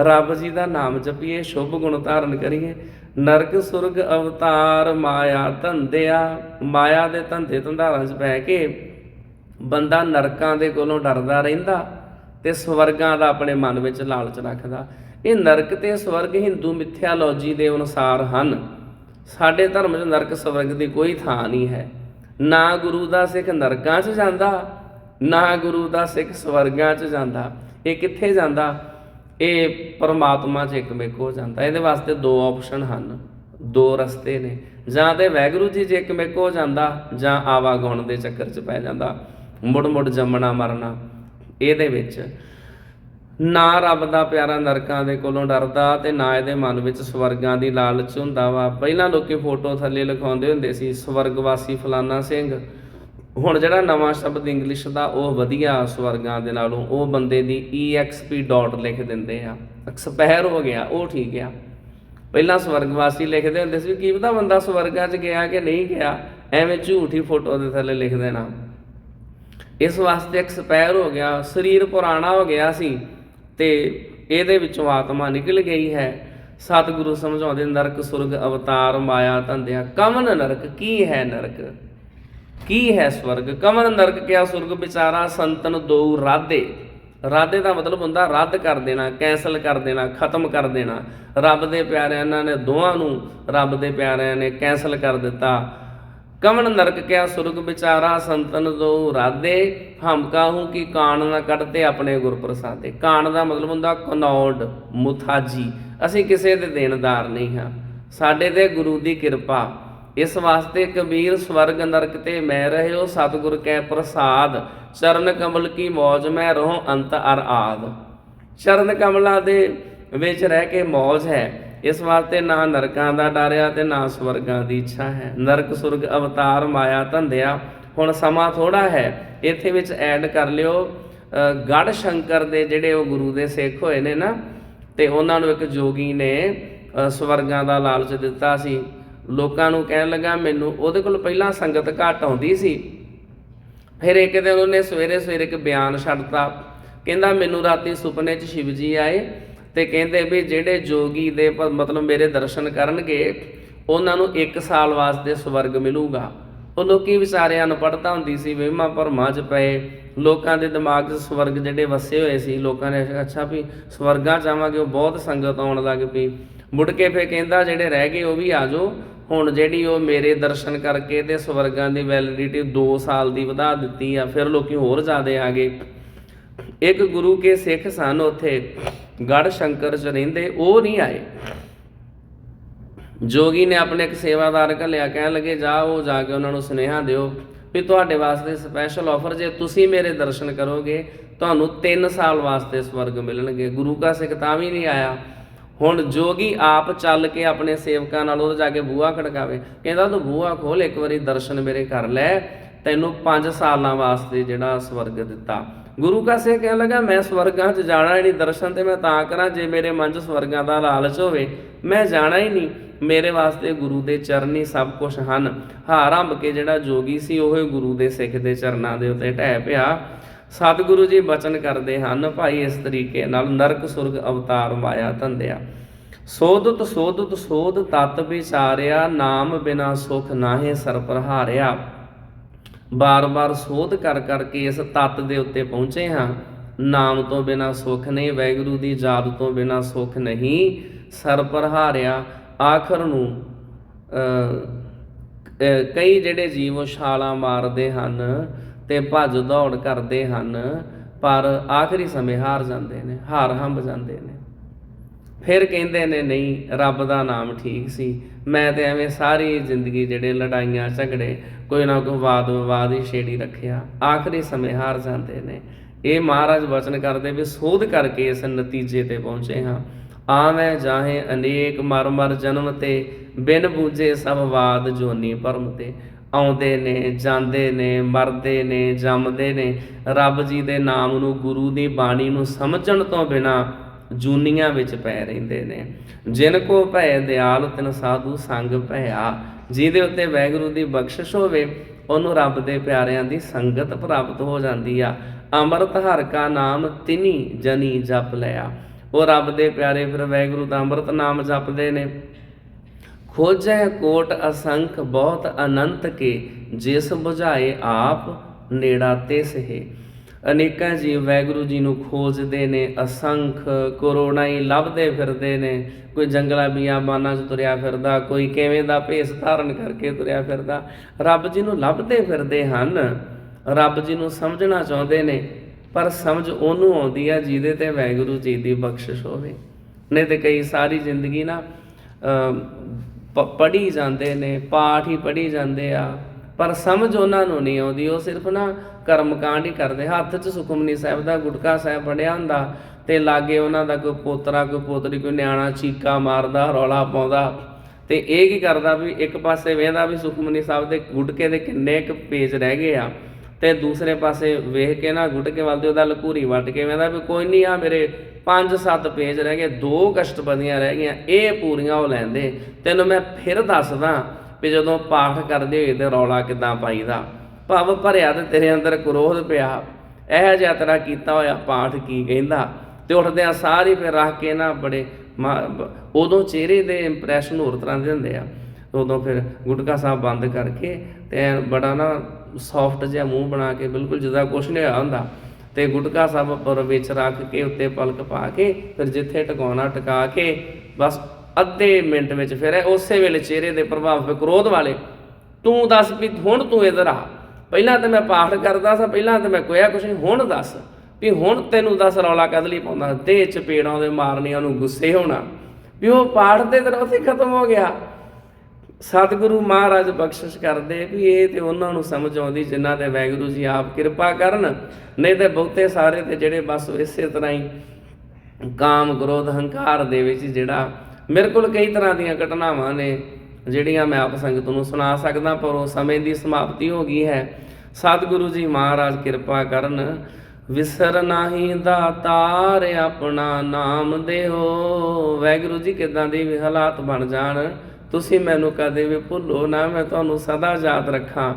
ਰੱਬ ਜੀ ਦਾ ਨਾਮ ਜਪੀਏ, ਸ਼ੁਭ ਗੁਣ ਧਾਰਨ ਕਰੀਏ। ਨਰਕ ਸੁਰਗ ਅਵਤਾਰ ਮਾਇਆ ਧੰਦਿਆ, ਮਾਇਆ ਦੇ ਧੰਦੇ ਧੰਦਾਰਾਂ 'ਚ ਪੈ ਕੇ ਬੰਦਾ ਨਰਕਾਂ ਦੇ ਕੋਲੋਂ ਡਰਦਾ ਰਹਿੰਦਾ ਤੇ ਸਵਰਗਾਂ ਦਾ ਆਪਣੇ ਮਨ ਵਿੱਚ ਲਾਲਚ ਰੱਖਦਾ। ਇਹ ਨਰਕ ਤੇ ਸਵਰਗ ਹਿੰਦੂ ਮਿਥਿਆਲੋਜੀ ਦੇ ਅਨੁਸਾਰ ਹਨ। ਸਾਡੇ ਧਰਮ 'ਚ ਨਰਕ ਸਵਰਗ ਦੀ ਕੋਈ ਥਾਂ ਨਹੀਂ ਹੈ। ਨਾ ਗੁਰੂ ਦਾ ਸਿੱਖ ਨਰਕਾਂ 'ਚ ਜਾਂਦਾ, ਨਾ ਗੁਰੂ ਦਾ ਸਿੱਖ ਸਵਰਗਾਂ 'ਚ ਜਾਂਦਾ। ਇਹ ਕਿੱਥੇ ਜਾਂਦਾ? ਇਹ ਪਰਮਾਤਮਾ 'ਚ ਇੱਕ ਮੇਕ ਹੋ ਜਾਂਦਾ। ਇਹਦੇ ਵਾਸਤੇ ਦੋ ਆਪਸ਼ਨ ਹਨ। ਦੋ ਰਸਤੇ ਨੇ। ਜਾਂ ਤੇ ਵੈਗੁਰੂ ਜੀ 'ਚ ਇੱਕਮਿਕ ਹੋ ਜਾਂਦਾ ਜਾਂ ਆਵਾਗੁਣ ਦੇ ਚੱਕਰ 'ਚ ਪੈ ਜਾਂਦਾ। ਮੁੜ ਮੁੜ ਜੰਮਣਾ, ਮਰਨਾ, ਇਹਦੇ ਵਿੱਚ ਨਾ ਰੱਬ ਦਾ ਪਿਆਰਾ ਨਰਕਾਂ ਦੇ ਕੋਲੋਂ ਡਰਦਾ ਤੇ ਨਾ ਇਹਦੇ ਮਨ ਵਿੱਚ ਸਵਰਗਾਂ ਦੀ ਲਾਲਚ ਹੁੰਦਾ ਵਾ। ਪਹਿਲਾਂ ਲੋਕੀ ਫੋਟੋ ਥੱਲੇ ਲਿਖਾਉਂਦੇ ਹੁੰਦੇ ਸੀ, ਸਵਰਗਵਾਸੀ ਫਲਾਨਾ ਸਿੰਘ। ਹੁਣ ਜਿਹੜਾ ਨਵਾਂ ਸ਼ਬਦ ਇੰਗਲਿਸ਼ ਦਾ ਉਹ ਵਧੀਆ ਸਵਰਗਾਂ ਦੇ ਨਾਲੋਂ ਉਹ ਬੰਦੇ ਦੀ exp ਡਾਟ ਲਿਖ ਦਿੰਦੇ ਆ। ਐਕਸਪਾਇਰ ਹੋ ਗਿਆ, ਉਹ ਠੀਕ ਆ। ਪਹਿਲਾਂ ਸਵਰਗਵਾਸੀ ਲਿਖਦੇ ਹੁੰਦੇ ਸੀ, ਕੀ ਪਤਾ ਬੰਦਾ ਸਵਰਗਾਂ 'ਚ ਗਿਆ ਕਿ ਨਹੀਂ ਗਿਆ, ਐਵੇਂ ਝੂਠੀ ਫੋਟੋ ਦੇ ਥੱਲੇ ਲਿਖ ਦੇਣਾ। ਇਸ ਵਾਸਤੇ ਐਕਸਪਾਇਰ ਹੋ ਗਿਆ, ਸਰੀਰ ਪੁਰਾਣਾ ਹੋ ਗਿਆ ਸੀ ਤੇ ਇਹਦੇ ਵਿੱਚੋਂ ਆਤਮਾ ਨਿਕਲ ਗਈ ਹੈ। ਸਤਿਗੁਰੂ ਸਮਝਾਉਂਦੇ, ਨਰਕ, ਸੁਰਗ, ਅਵਤਾਰ, ਮਾਇਆ, ਧੰਦਿਆ ਕਮਨ ਨਰਕ, ਕੀ ਹੈ ਨਰਕ? ਕੀ ਹੈ ਸਵਰਗ? ਕਮਨ ਨਰਕ ਕਿਆ ਸੁਰਗ? ਵਿਚਾਰਾ ਸੰਤਨ ਦੋ ਰਾਧੇ। ਰਾਧੇ ਦਾ ਮਤਲਬ ਹੁੰਦਾ ਰੱਦ ਕਰ ਦੇਣਾ ਕੈਨਸਲ ਕਰ ਦੇਣਾ, ਖਤਮ ਕਰ ਦੇਣਾ। ਰੱਬ ਦੇ ਪਿਆਰਿਆਂ ਇਹਨਾਂ ਨੇ ਦੋਹਾਂ ਨੂੰ, ਰੱਬ ਦੇ ਪਿਆਰਿਆਂ ਨੇ ਕੈਨਸਲ ਕਰ ਦਿੱਤਾ। ਕਮਨ ਨਰਕ ਕਿਆ ਸੁਰਗ? ਵਿਚਾਰਾ ਸੰਤਨ ਦੋ ਰਾਧੇ। ਹਮ ਕਾਹੂ ਕੀ ਕਾਣ ਨਾ ਕੱਢਤੇ ਆਪਣੇ ਗੁਰ ਪ੍ਰਸਾਦੇ। ਕਾਣ ਦਾ ਮਤਲਬ ਹੁੰਦਾ ਕਨੌਡ, ਮੁਥਾਜੀ। ਅਸੀਂ ਕਿਸੇ ਦੇ ਦੇਣਦਾਰ ਨਹੀਂ ਹਾਂ। ਸਾਡੇ ਤੇ ਗੁਰੂ ਦੀ ਕਿਰਪਾ। ਇਸ ਵਾਸਤੇ ਕਬੀਰ ਸਵਰਗ ਨਰਕ ਤੇ ਮੈਂ ਰਹਿਓ ਸਤਿਗੁਰ ਕੈ ਪ੍ਰਸਾਦ ਚਰਨ ਕਮਲ ਕੀ ਮੌਜ ਮੈਂ ਰਹੋ ਅੰਤ ਅਰ ਆਦ। ਚਰਨ ਕਮਲਾਂ ਦੇ ਵਿੱਚ ਰਹਿ ਕੇ ਮੌਜ ਹੈ। ਇਸ ਵਾਸਤੇ ਨਾ ਨਰਕਾਂ ਦਾ ਡਰਿਆ ਤੇ ਨਾ ਸਵਰਗਾਂ ਦੀ ਇੱਛਾ ਹੈ। ਨਰਕ ਸੁਰਗ ਅਵਤਾਰ ਮਾਇਆ ਧੰਦਿਆ ਹੁਣ ਸਮਾਂ ਥੋੜਾ ਹੈ। ਇੱਥੇ ਵਿੱਚ ਐਡ ਕਰ ਲਿਓ। ਅ, ਗੜ ਸ਼ੰਕਰ ਦੇ ਜਿਹੜੇ ਉਹ ਗੁਰੂ ਦੇ ਸਿੱਖ ਹੋਏ ਨੇ ਨਾ ਤੇ ਉਹਨਾਂ ਨੂੰ ਇੱਕ ਜੋਗੀ ਨੇ ਸਵਰਗਾਂ ਦਾ ਲਾਲਚ ਦਿੱਤਾ ਸੀ। ਲੋਕਾਂ ਨੂੰ ਕਹਿਣ ਲੱਗਾ, ਮੈਨੂੰ ਉਹਦੇ ਕੋਲ ਪਹਿਲਾਂ ਸੰਗਤ ਘੱਟ ਆਉਂਦੀ ਸੀ। ਫਿਰ ਇੱਕ ਦਿਨ ਉਹਨੇ ਸਵੇਰੇ ਸਵੇਰੇ ਇੱਕ ਬਿਆਨ ਛੱਡਤਾ। ਕਹਿੰਦਾ, ਮੈਨੂੰ ਰਾਤੀ ਸੁਪਨੇ 'ਚ ਸ਼ਿਵ ਜੀ ਆਏ ਤੇ ਕਹਿੰਦੇ ਵੀ ਜਿਹੜੇ ਜੋਗੀ ਦੇ ਪ- ਮਤਲਬ ਮੇਰੇ ਦਰਸ਼ਨ ਕਰਨਗੇ, ਉਹਨਾਂ ਨੂੰ 1 ਸਾਲ ਵਾਸਤੇ ਸਵਰਗ ਮਿਲੂਗਾ। ਉਹ ਲੋਕੀ ਵਿਚਾਰੇ ਅਨਪੜ੍ਹਤਾ ਹੁੰਦੀ ਸੀ, ਵਹਿਮਾਂ ਭਰਮਾਂ 'ਚ ਪਏ। ਲੋਕਾਂ ਦੇ ਦਿਮਾਗ 'ਚ ਸਵਰਗ ਜਿਹੜੇ ਵਸੇ ਹੋਏ ਸੀ, ਲੋਕਾਂ ਨੇ ਅੱਛਾ ਵੀ ਸਵਰਗਾਂ ਜਾਵਾਂਗੇ ਉਹ ਬਹੁਤ ਸੰਗਤ ਆਉਣ ਲੱਗ ਪਈ। ਮੁੜ ਕੇ ਫੇ ਕਹਿੰਦਾ, ਜਿਹੜੇ ਰਹਿ ਗਏ, ਉਹ ਵੀ ਆ ਜਾਓ। ਹੁਣ ਜਿਹੜੀ ਉਹ ਮੇਰੇ ਦਰਸ਼ਨ ਕਰਕੇ ਤੇ ਸਵਰਗਾਂ ਦੀ ਵੈਲਿਡਿਟੀ 2 ਸਾਲ ਦੀ ਵਧਾ ਦਿੱਤੀ ਆ, ਫਿਰ ਲੋਕੀ ਹੋਰ ਜ਼ਿਆਦੇ ਆ ਗਏ। ਇੱਕ ਗੁਰੂ ਕੇ ਸਿੱਖ ਸਨ ਉੱਥੇ ਗੜ ਸ਼ੰਕਰ ਚ ਰਹਿੰਦੇ, ਉਹ ਨਹੀਂ ਆਏ। ਜੋਗੀ ਨੇ ਆਪਣੇ ਇੱਕ ਸੇਵਾਦਾਰ ਘੱਲਿਆ ਕਹਿਣ ਲੱਗੇ, ਜਾ, ਉਹ ਜਾ ਕੇ ਉਹਨਾਂ ਨੂੰ ਸੁਨੇਹਾ ਦਿਓ ਵੀ ਤੁਹਾਡੇ ਵਾਸਤੇ ਸਪੈਸ਼ਲ ਆਫਰ ਜੇ ਤੁਸੀਂ ਮੇਰੇ ਦਰਸ਼ਨ ਕਰੋਗੇ, ਤੁਹਾਨੂੰ 3 ਸਾਲ ਵਾਸਤੇ ਸਵਰਗ ਮਿਲਣਗੇ। ਗੁਰੂ ਕਾ ਸਿੱਖ ਤਾਂ ਵੀ ਨਹੀਂ ਆਇਆ। ਹੁਣ ਜੋਗੀ ਆਪ ਚੱਲ ਕੇ ਆਪਣੇ ਸੇਵਕਾਂ ਨਾਲ ਉਹ ਜਾ ਕੇ ਬੂਹਾ ਖੜਕਾਵੇ, ਕਹਿੰਦਾ ਤੂੰ ਬੂਹਾ ਖੋਲ, ਇੱਕ ਵਾਰੀ ਦਰਸ਼ਨ ਮੇਰੇ ਕਰ ਲੈ, ਤੈਨੂੰ 5 ਸਾਲਾਂ ਵਾਸਤੇ ਜਿਹੜਾ ਸਵਰਗ ਦਿੱਤਾ। ਗੁਰੂ ਕਾ ਸਿੱਖ ਕਹਿਣ ਲੱਗਾ, ਮੈਂ ਸਵਰਗਾਂ 'ਚ ਜਾਣਾ ਹੀ ਨਹੀਂ, ਦਰਸ਼ਨ ਤੇ ਮੈਂ ਤਾਂ ਕਰਾਂ, ਜੇ ਮੇਰੇ ਮਨ 'ਚ ਸਵਰਗਾਂ ਦਾ ਲਾਲਚ ਹੋਵੇ, ਮੈਂ ਜਾਣਾ ਹੀ ਨਹੀਂ। ਮੇਰੇ ਵਾਸਤੇ ਗੁਰੂ ਦੇ ਚਰਨ ਹੀ ਸਭ ਕੁਝ ਹਨ। ਹਾਰੰਭ ਕੇ ਜਿਹੜਾ ਜੋਗੀ ਸੀ, ਉਹ ਹੀ ਗੁਰੂ ਦੇ ਸਿੱਖ ਦੇ ਚਰਨਾਂ ਦੇ ਉੱਤੇ ਢਹਿ ਪਿਆ। ਸਤਿਗੁਰੂ ਜੀ ਬਚਨ ਕਰਦੇ ਹਨ ਭਾਈ ਇਸ ਤਰੀਕੇ ਨਾਲ ਨਰਕ ਸੁਰਗ ਅਵਤਾਰ ਮਾਇਆ ਧੰਦਿਆ। ਸੋਧਤ ਸੋਧਤ ਸੋਧ ਤਤ ਵਿਚਾਰਿਆ ਨਾਮ ਬਿਨਾ ਸੁਖ ਨਾਹੇ ਸਰ ਪ੍ਰਹਾਰਿਆ। ਬਾਰ-ਬਾਰ ਸੋਧ ਕਰ ਕਰਕੇ ਇਸ ਤਤ ਦੇ ਉੱਤੇ ਪਹੁੰਚੇ ਹਾਂ। ਨਾਮ ਤੋਂ ਬਿਨਾ ਸੁਖ ਨਹੀਂ ਵੈਗੁਰੂ ਦੀ ਯਾਦ ਤੋਂ ਬਿਨਾ ਸੁਖ ਨਹੀਂ ਸਰ ਪ੍ਰਹਾਰਿਆ। ਆਖਰ ਨੂੰ ਅ, ਕਈ ਜਿਹੜੇ ਜੀਵ ਉਹ ਛਾਲਾਂ ਮਾਰਦੇ ਹਨ ਤੇ ਭੱਜ ਦੌੜ ਕਰਦੇ ਹਨ, ਪਰ ਆਖਰੀ ਸਮੇਂ ਹਾਰ ਜਾਂਦੇ ਨੇ, ਹਾਰ ਹੰਬ ਜਾਂਦੇ ਨੇ। ਫਿਰ ਕਹਿੰਦੇ ਨੇ, ਨਹੀਂ, ਰੱਬ ਦਾ ਨਾਮ ਠੀਕ ਸੀ। ਮੈਂ ਤੇ ਐਵੇਂ ਸਾਰੀ ਜ਼ਿੰਦਗੀ ਜਿਹੜੇ ਲੜਾਈਆਂ, ਝਗੜੇ, ਕੋਈ ਨਾ ਕੋਈ ਵਾਦ ਵਿਵਾਦ ਹੀ ਛੇੜੀ ਰੱਖਿਆ। ਆਖਰੀ ਸਮੇਂ ਹਾਰ ਜਾਂਦੇ ਨੇ। ਇਹ ਮਹਾਰਾਜ ਵਚਨ ਕਰਦੇ ਵੀ ਸੋਧ ਕਰਕੇ ਇਸ ਨਤੀਜੇ ਤੇ ਪਹੁੰਚੇ ਹਾਂ। ਆਵੇਂ ਜਾਹੇ ਅਨੇਕ ਮਰ ਮਰ ਜਨਮ ਤੇ, ਬਿਨ ਬੂਝੇ ਸਭ ਵਾਦ ਜੋਨੀ ਪਰਮ ਤੇ। ਆਉਂਦੇ ਨੇ, ਜਾਂਦੇ ਨੇ, ਮਰਦੇ ਨੇ, ਜੰਮਦੇ ਨੇ, ਰੱਬ ਜੀ ਦੇ ਨਾਮ ਨੂੰ, ਗੁਰੂ ਦੀ ਬਾਣੀ ਨੂੰ ਸਮਝਣ ਤੋਂ ਬਿਨਾ ਜੂਨੀਆਂ ਵਿੱਚ ਪੈ ਰਹਿੰਦੇ ਨੇ। ਜਿਨ ਕੋ ਭੈ ਦਿਆਲ, ਤਿਨ ਸਾਧੂ ਸੰਗ ਭਇਆ, ਜਿਹਦੇ ਉੱਤੇ ਵੈਗੁਰੂ ਦੀ ਬਖਸ਼ਿਸ਼ ਹੋਵੇ, ਉਹਨੂੰ ਰੱਬ ਦੇ ਪਿਆਰਿਆਂ ਦੀ ਸੰਗਤ ਪ੍ਰਾਪਤ ਹੋ ਜਾਂਦੀ ਆ। ਅੰਮ੍ਰਿਤ ਹਰ ਕਾ ਨਾਮ ਤਿਨੀ ਜਨੀ ਜਪ ਲਿਆ। ਉਹ ਰੱਬ ਦੇ ਪਿਆਰੇ ਫਿਰ ਵੈਗੁਰੂ ਦਾ ਅੰਮ੍ਰਿਤ ਨਾਮ ਜਪਦੇ ਨੇ। ਖੋਜੈ ਕੋਟ ਅਸੰਖ ਬਹੁਤ ਅਨੰਤ ਕੇ, ਜਿਸ 부ਝਾਏ ਆਪ ਨੇੜਾ ਤਿਸ ਹੈ ਅਨੇਕਾਂ ਜੀਵ ਵੈਗੁਰੂ ਜੀ ਨੂੰ ਖੋਜਦੇ ਨੇ, ਅਸੰਖ ਕਰੋੜਾਂ ਹੀ ਲੱਭਦੇ ਫਿਰਦੇ ਨੇ। ਕੋਈ ਜੰਗਲਾ ਬਿਆਬਾਨਾਂ 'ਚ ਤੁਰਿਆ ਫਿਰਦਾ, ਕੋਈ ਕਿਵੇਂ ਦਾ ਭੇਸ ਧਾਰਨ ਕਰਕੇ ਤੁਰਿਆ ਫਿਰਦਾ। ਰੱਬ ਜੀ ਨੂੰ ਲੱਭਦੇ ਫਿਰਦੇ ਹਨ, ਰੱਬ ਜੀ ਨੂੰ ਸਮਝਣਾ ਚਾਹੁੰਦੇ ਨੇ, ਪਰ ਸਮਝ ਉਹਨੂੰ ਆਉਂਦੀ ਆ ਜਿਹਦੇ ਤੇ ਵੈਗੁਰੂ ਜੀ ਦੀ ਬਖਸ਼ਿਸ਼ ਹੋਵੇ। ਨਹੀਂ ਤੇ ਕਈ ਸਾਰੀ ਜ਼ਿੰਦਗੀ ਨਾ ਪੜੀ ਜਾਂਦੇ ਨੇ, ਪਾਠ ਹੀ ਪੜੀ ਜਾਂਦੇ ਆ, ਪਰ ਸਮਝ ਉਹਨਾਂ ਨੂੰ ਨਹੀਂ ਆਉਂਦੀ, ਉਹ ਸਿਰਫ ਨਾ ਕਰਮਕਾਂਡ ਹੀ ਕਰਦੇ। ਹੱਥ 'ਚ ਸੁਖਮਨੀ ਸਾਹਿਬ ਦਾ ਗੁਟਕਾ ਸਾਹਿਬ ਪੜਿਆ ਹੁੰਦਾ ਤੇ ਲਾਗੇ ਉਹਨਾਂ ਦਾ ਕੋਈ ਪੋਤਰਾ, ਕੋਈ ਪੋਤਰੀ, ਕੋਈ ਨਿਆਣਾ ਚੀਕਾ ਮਾਰਦਾ, ਰੌਲਾ ਪਾਉਂਦਾ ਤੇ ਇਹ ਕੀ ਕਰਦਾ ਵੀ ਇੱਕ ਪਾਸੇ ਵੇਖਦਾ ਵੀ ਸੁਖਮਨੀ ਸਾਹਿਬ ਦੇ ਗੁਟਕੇ ਦੇ ਕਿੰਨੇ ਕੁ ਪੇਜ ਰਹਿ ਗਏ ਆ। ਤੇ ਦੂਸਰੇ ਪਾਸੇ ਵੇਖ ਕੇ ਨਾ ਗੁਟਕੇ ਵੱਲ ਤੇ ਉਹਦਾ ਲਕੂਰੀ ਵੱਟ ਕੇ ਵੇਖਦਾ ਵੀ ਕੋਈ ਨਹੀਂ ਆ ਮੇਰੇ 5-7 ਪੇਜ ਰਹਿ ਗਏ, ਦੋ ਕਸ਼ਟਪਦੀਆਂ ਰਹਿ ਗਈਆਂ, ਇਹ ਪੂਰੀਆਂ ਹੋ ਲੈਂਦੇ। ਤੈਨੂੰ ਮੈਂ ਫਿਰ ਦੱਸਦਾ ਵੀ ਜਦੋਂ ਪਾਠ ਕਰਦੇ ਹੋਏ ਤੇ ਰੌਲਾ ਕਿਦਾਂ ਪਾਈਦਾ। ਭਵ ਭਰਿਆ ਤੇ ਤੇਰੇ ਅੰਦਰ ਕ੍ਰੋਧ ਪਿਆ। ਇਹ ਜਿਹਾ ਤੇਰਾ ਕੀਤਾ ਹੋਇਆ ਪਾਠ ਕੀ ਕਹਿੰਦਾ? ਤੇ ਉੱਠਦਿਆਂ ਸਾਰੀ ਫਿਰ ਰੱਖ ਕੇ ਨਾ ਬੜੇ ਮਾ- ਉਦੋਂ ਚਿਹਰੇ ਦੇ ਇੰਪ੍ਰੈਸ਼ਨ ਹੋਰ ਤਰ੍ਹਾਂ ਦੇ ਹੁੰਦੇ ਆ। ਉਦੋਂ ਫਿਰ ਗੁਟਕਾ ਸਾਹਿਬ ਬੰਦ ਕਰਕੇ ਤੇ ਬੜਾ ਨਾ ਸੌਫਟ ਜਿਹਾ ਮੂੰਹ ਬਣਾ ਕੇ ਬਿਲਕੁਲ ਜਿੱਦਾਂ ਕੁਛ ਨਹੀਂ ਹੋਇਆ ਹੁੰਦਾ। ਤੇ ਗੁਟਕਾ ਸਾਹਿਬ ਉੱਪਰ ਵਿੱਚ ਰੱਖ ਕੇ ਉੱਤੇ ਪਲਕ ਪਾ ਕੇ ਫਿਰ ਜਿੱਥੇ ਟਿਕਾਉਣਾ ਟਿਕਾ ਕੇ ਬਸ ਅੱਧੇ ਮਿੰਟ ਵਿੱਚ ਫਿਰ ਉਸੇ ਵੇਲੇ ਚਿਹਰੇ ਦੇ ਪ੍ਰਭਾਵ ਤੇ ਕ੍ਰੋਧ ਵਾਲੇ ਤੂੰ ਦੱਸ ਵੀ ਹੁਣ ਤੂੰ ਇਧਰ ਆ। ਪਹਿਲਾਂ ਤਾਂ ਮੈਂ ਪਾਠ ਕਰਦਾ ਸਾਂ, ਪਹਿਲਾਂ ਤਾਂ ਮੈਂ ਕੋਇਆ ਕੁਛ ਨਹੀਂ, ਹੁਣ ਦੱਸ ਵੀ ਹੁਣ ਤੈਨੂੰ ਦੱਸ ਰੌਲਾ ਕਦਲੀ ਪਾਉਂਦਾ? ਦੇ ਚਪੇੜਾਂ ਦੇ ਮਾਰਨੀਆਂ ਨੂੰ ਗੁੱਸੇ ਹੋਣਾ। ਵੀ ਉਹ ਪਾਠ ਤੇ ਤੇਰਾ ਉੱਥੇ ਖਤਮ ਹੋ ਗਿਆ। ਸਤਿਗੁਰੂ ਮਹਾਰਾਜ ਬਖਸ਼ਿਸ਼ ਕਰਦੇ ਵੀ ਇਹ ਤੇ ਉਹਨਾਂ ਨੂੰ ਸਮਝ ਆਉਂਦੀ, ਜਿਨ੍ਹਾਂ ਦੇ ਵੈਗੁਰੂ ਜੀ ਆਪ ਕਿਰਪਾ ਕਰਨ। ਨਹੀਂ ਤੇ ਬਹੁਤੇ ਸਾਰੇ ਤੇ ਜਿਹੜੇ ਬਸ ਇਸੇ ਤਰ੍ਹਾਂ ਹੀ ਕਾਮ, ਕ੍ਰੋਧ, ਹੰਕਾਰ ਦੇ ਵਿੱਚ ਜਿਹੜਾ ਮੇਰੇ ਕੋਲ ਕਈ ਤਰ੍ਹਾਂ ਦੀਆਂ ਘਟਨਾਵਾਂ ਨੇ, ਜਿਹੜੀਆਂ ਮੈਂ ਆਪ ਸੰਗਤ ਨੂੰ ਸੁਣਾ ਸਕਦਾ, ਪਰ ਉਹ ਸਮੇਂ ਦੀ ਸਮਾਪਤੀ ਹੋ ਗਈ ਹੈ। ਸਤਿਗੁਰੂ ਜੀ ਮਹਾਰਾਜ ਕਿਰਪਾ ਕਰਨ। ਵਿਸਰ ਨਾਹੀ ਦਾਤਾਰ ਆਪਣਾ ਨਾਮ ਦੇਹੋ। ਵੈਗੁਰੂ ਜੀ ਕਿਦਾਂ ਦੇ ਵੀ ਹਾਲਾਤ ਬਣ ਜਾਣ। ਤੁਸੀਂ ਮੈਨੂੰ ਕਦੇ ਵੀ ਭੁੱਲੋ ਨਾ, ਮੈਂ ਤੁਹਾਨੂੰ ਸਦਾ ਯਾਦ ਰੱਖਾਂ।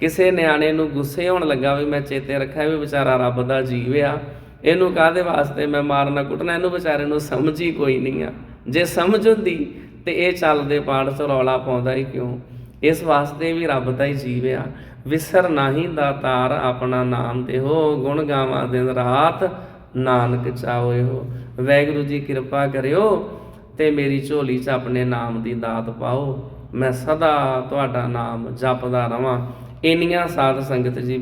ਕਿਸੇ ਨਿਆਣੇ ਨੂੰ ਗੁੱਸੇ ਹੋਣ ਲੱਗਾ ਵੀ ਮੈਂ ਚੇਤੇ ਰੱਖਿਆ ਵੀ ਵਿਚਾਰਾ ਰੱਬ ਦਾ ਜੀਵ ਆ। ਇਹਨੂੰ ਕਾਦੇ ਵਾਸਤੇ ਮੈਂ ਮਾਰਨਾ ਕੁੱਟਣਾ? ਇਹਨੂੰ ਵਿਚਾਰੇ ਨੂੰ ਸਮਝ ਹੀ ਕੋਈ ਨਹੀਂ ਆ। ਜੇ ਸਮਝ ਹੁੰਦੀ ਤੇ ਇਹ ਚੱਲਦੇ ਪਾੜ ਚ ਰੌਲਾ ਪਾਉਂਦਾ ਹੀ ਕਿਉਂ? ਇਸ ਵਾਸਤੇ ਵੀ ਰੱਬ ਦਾ ਹੀ ਜੀਵ ਆ। ਵਿਸਰ ਨਾਹੀ ਦਾਤਾਰ ਆਪਣਾ ਨਾਮ ਤੇ ਹੋ ਗੁਣ ਗਾਵਾਂ ਦਿਨ ਰਾਤ, ਨਾਨਕ ਚਾਹੋਏ ਹੋ ਵੈਗੁਰੂ ਜੀ ਕਿਰਪਾ ਕਰਿਓ। ਤੇ ਮੇਰੀ ਝੋਲੀ 'ਚ ਆਪਣੇ ਨਾਮ ਦੀ ਦਾਤ ਪਾਓ। ਮੈਂ ਸਦਾ ਤੁਹਾਡਾ ਨਾਮ ਜਪਦਾ ਰਵਾਂ। ਇੰਨੀਆਂ ਸਾਧ ਸੰਗਤ ਜੀ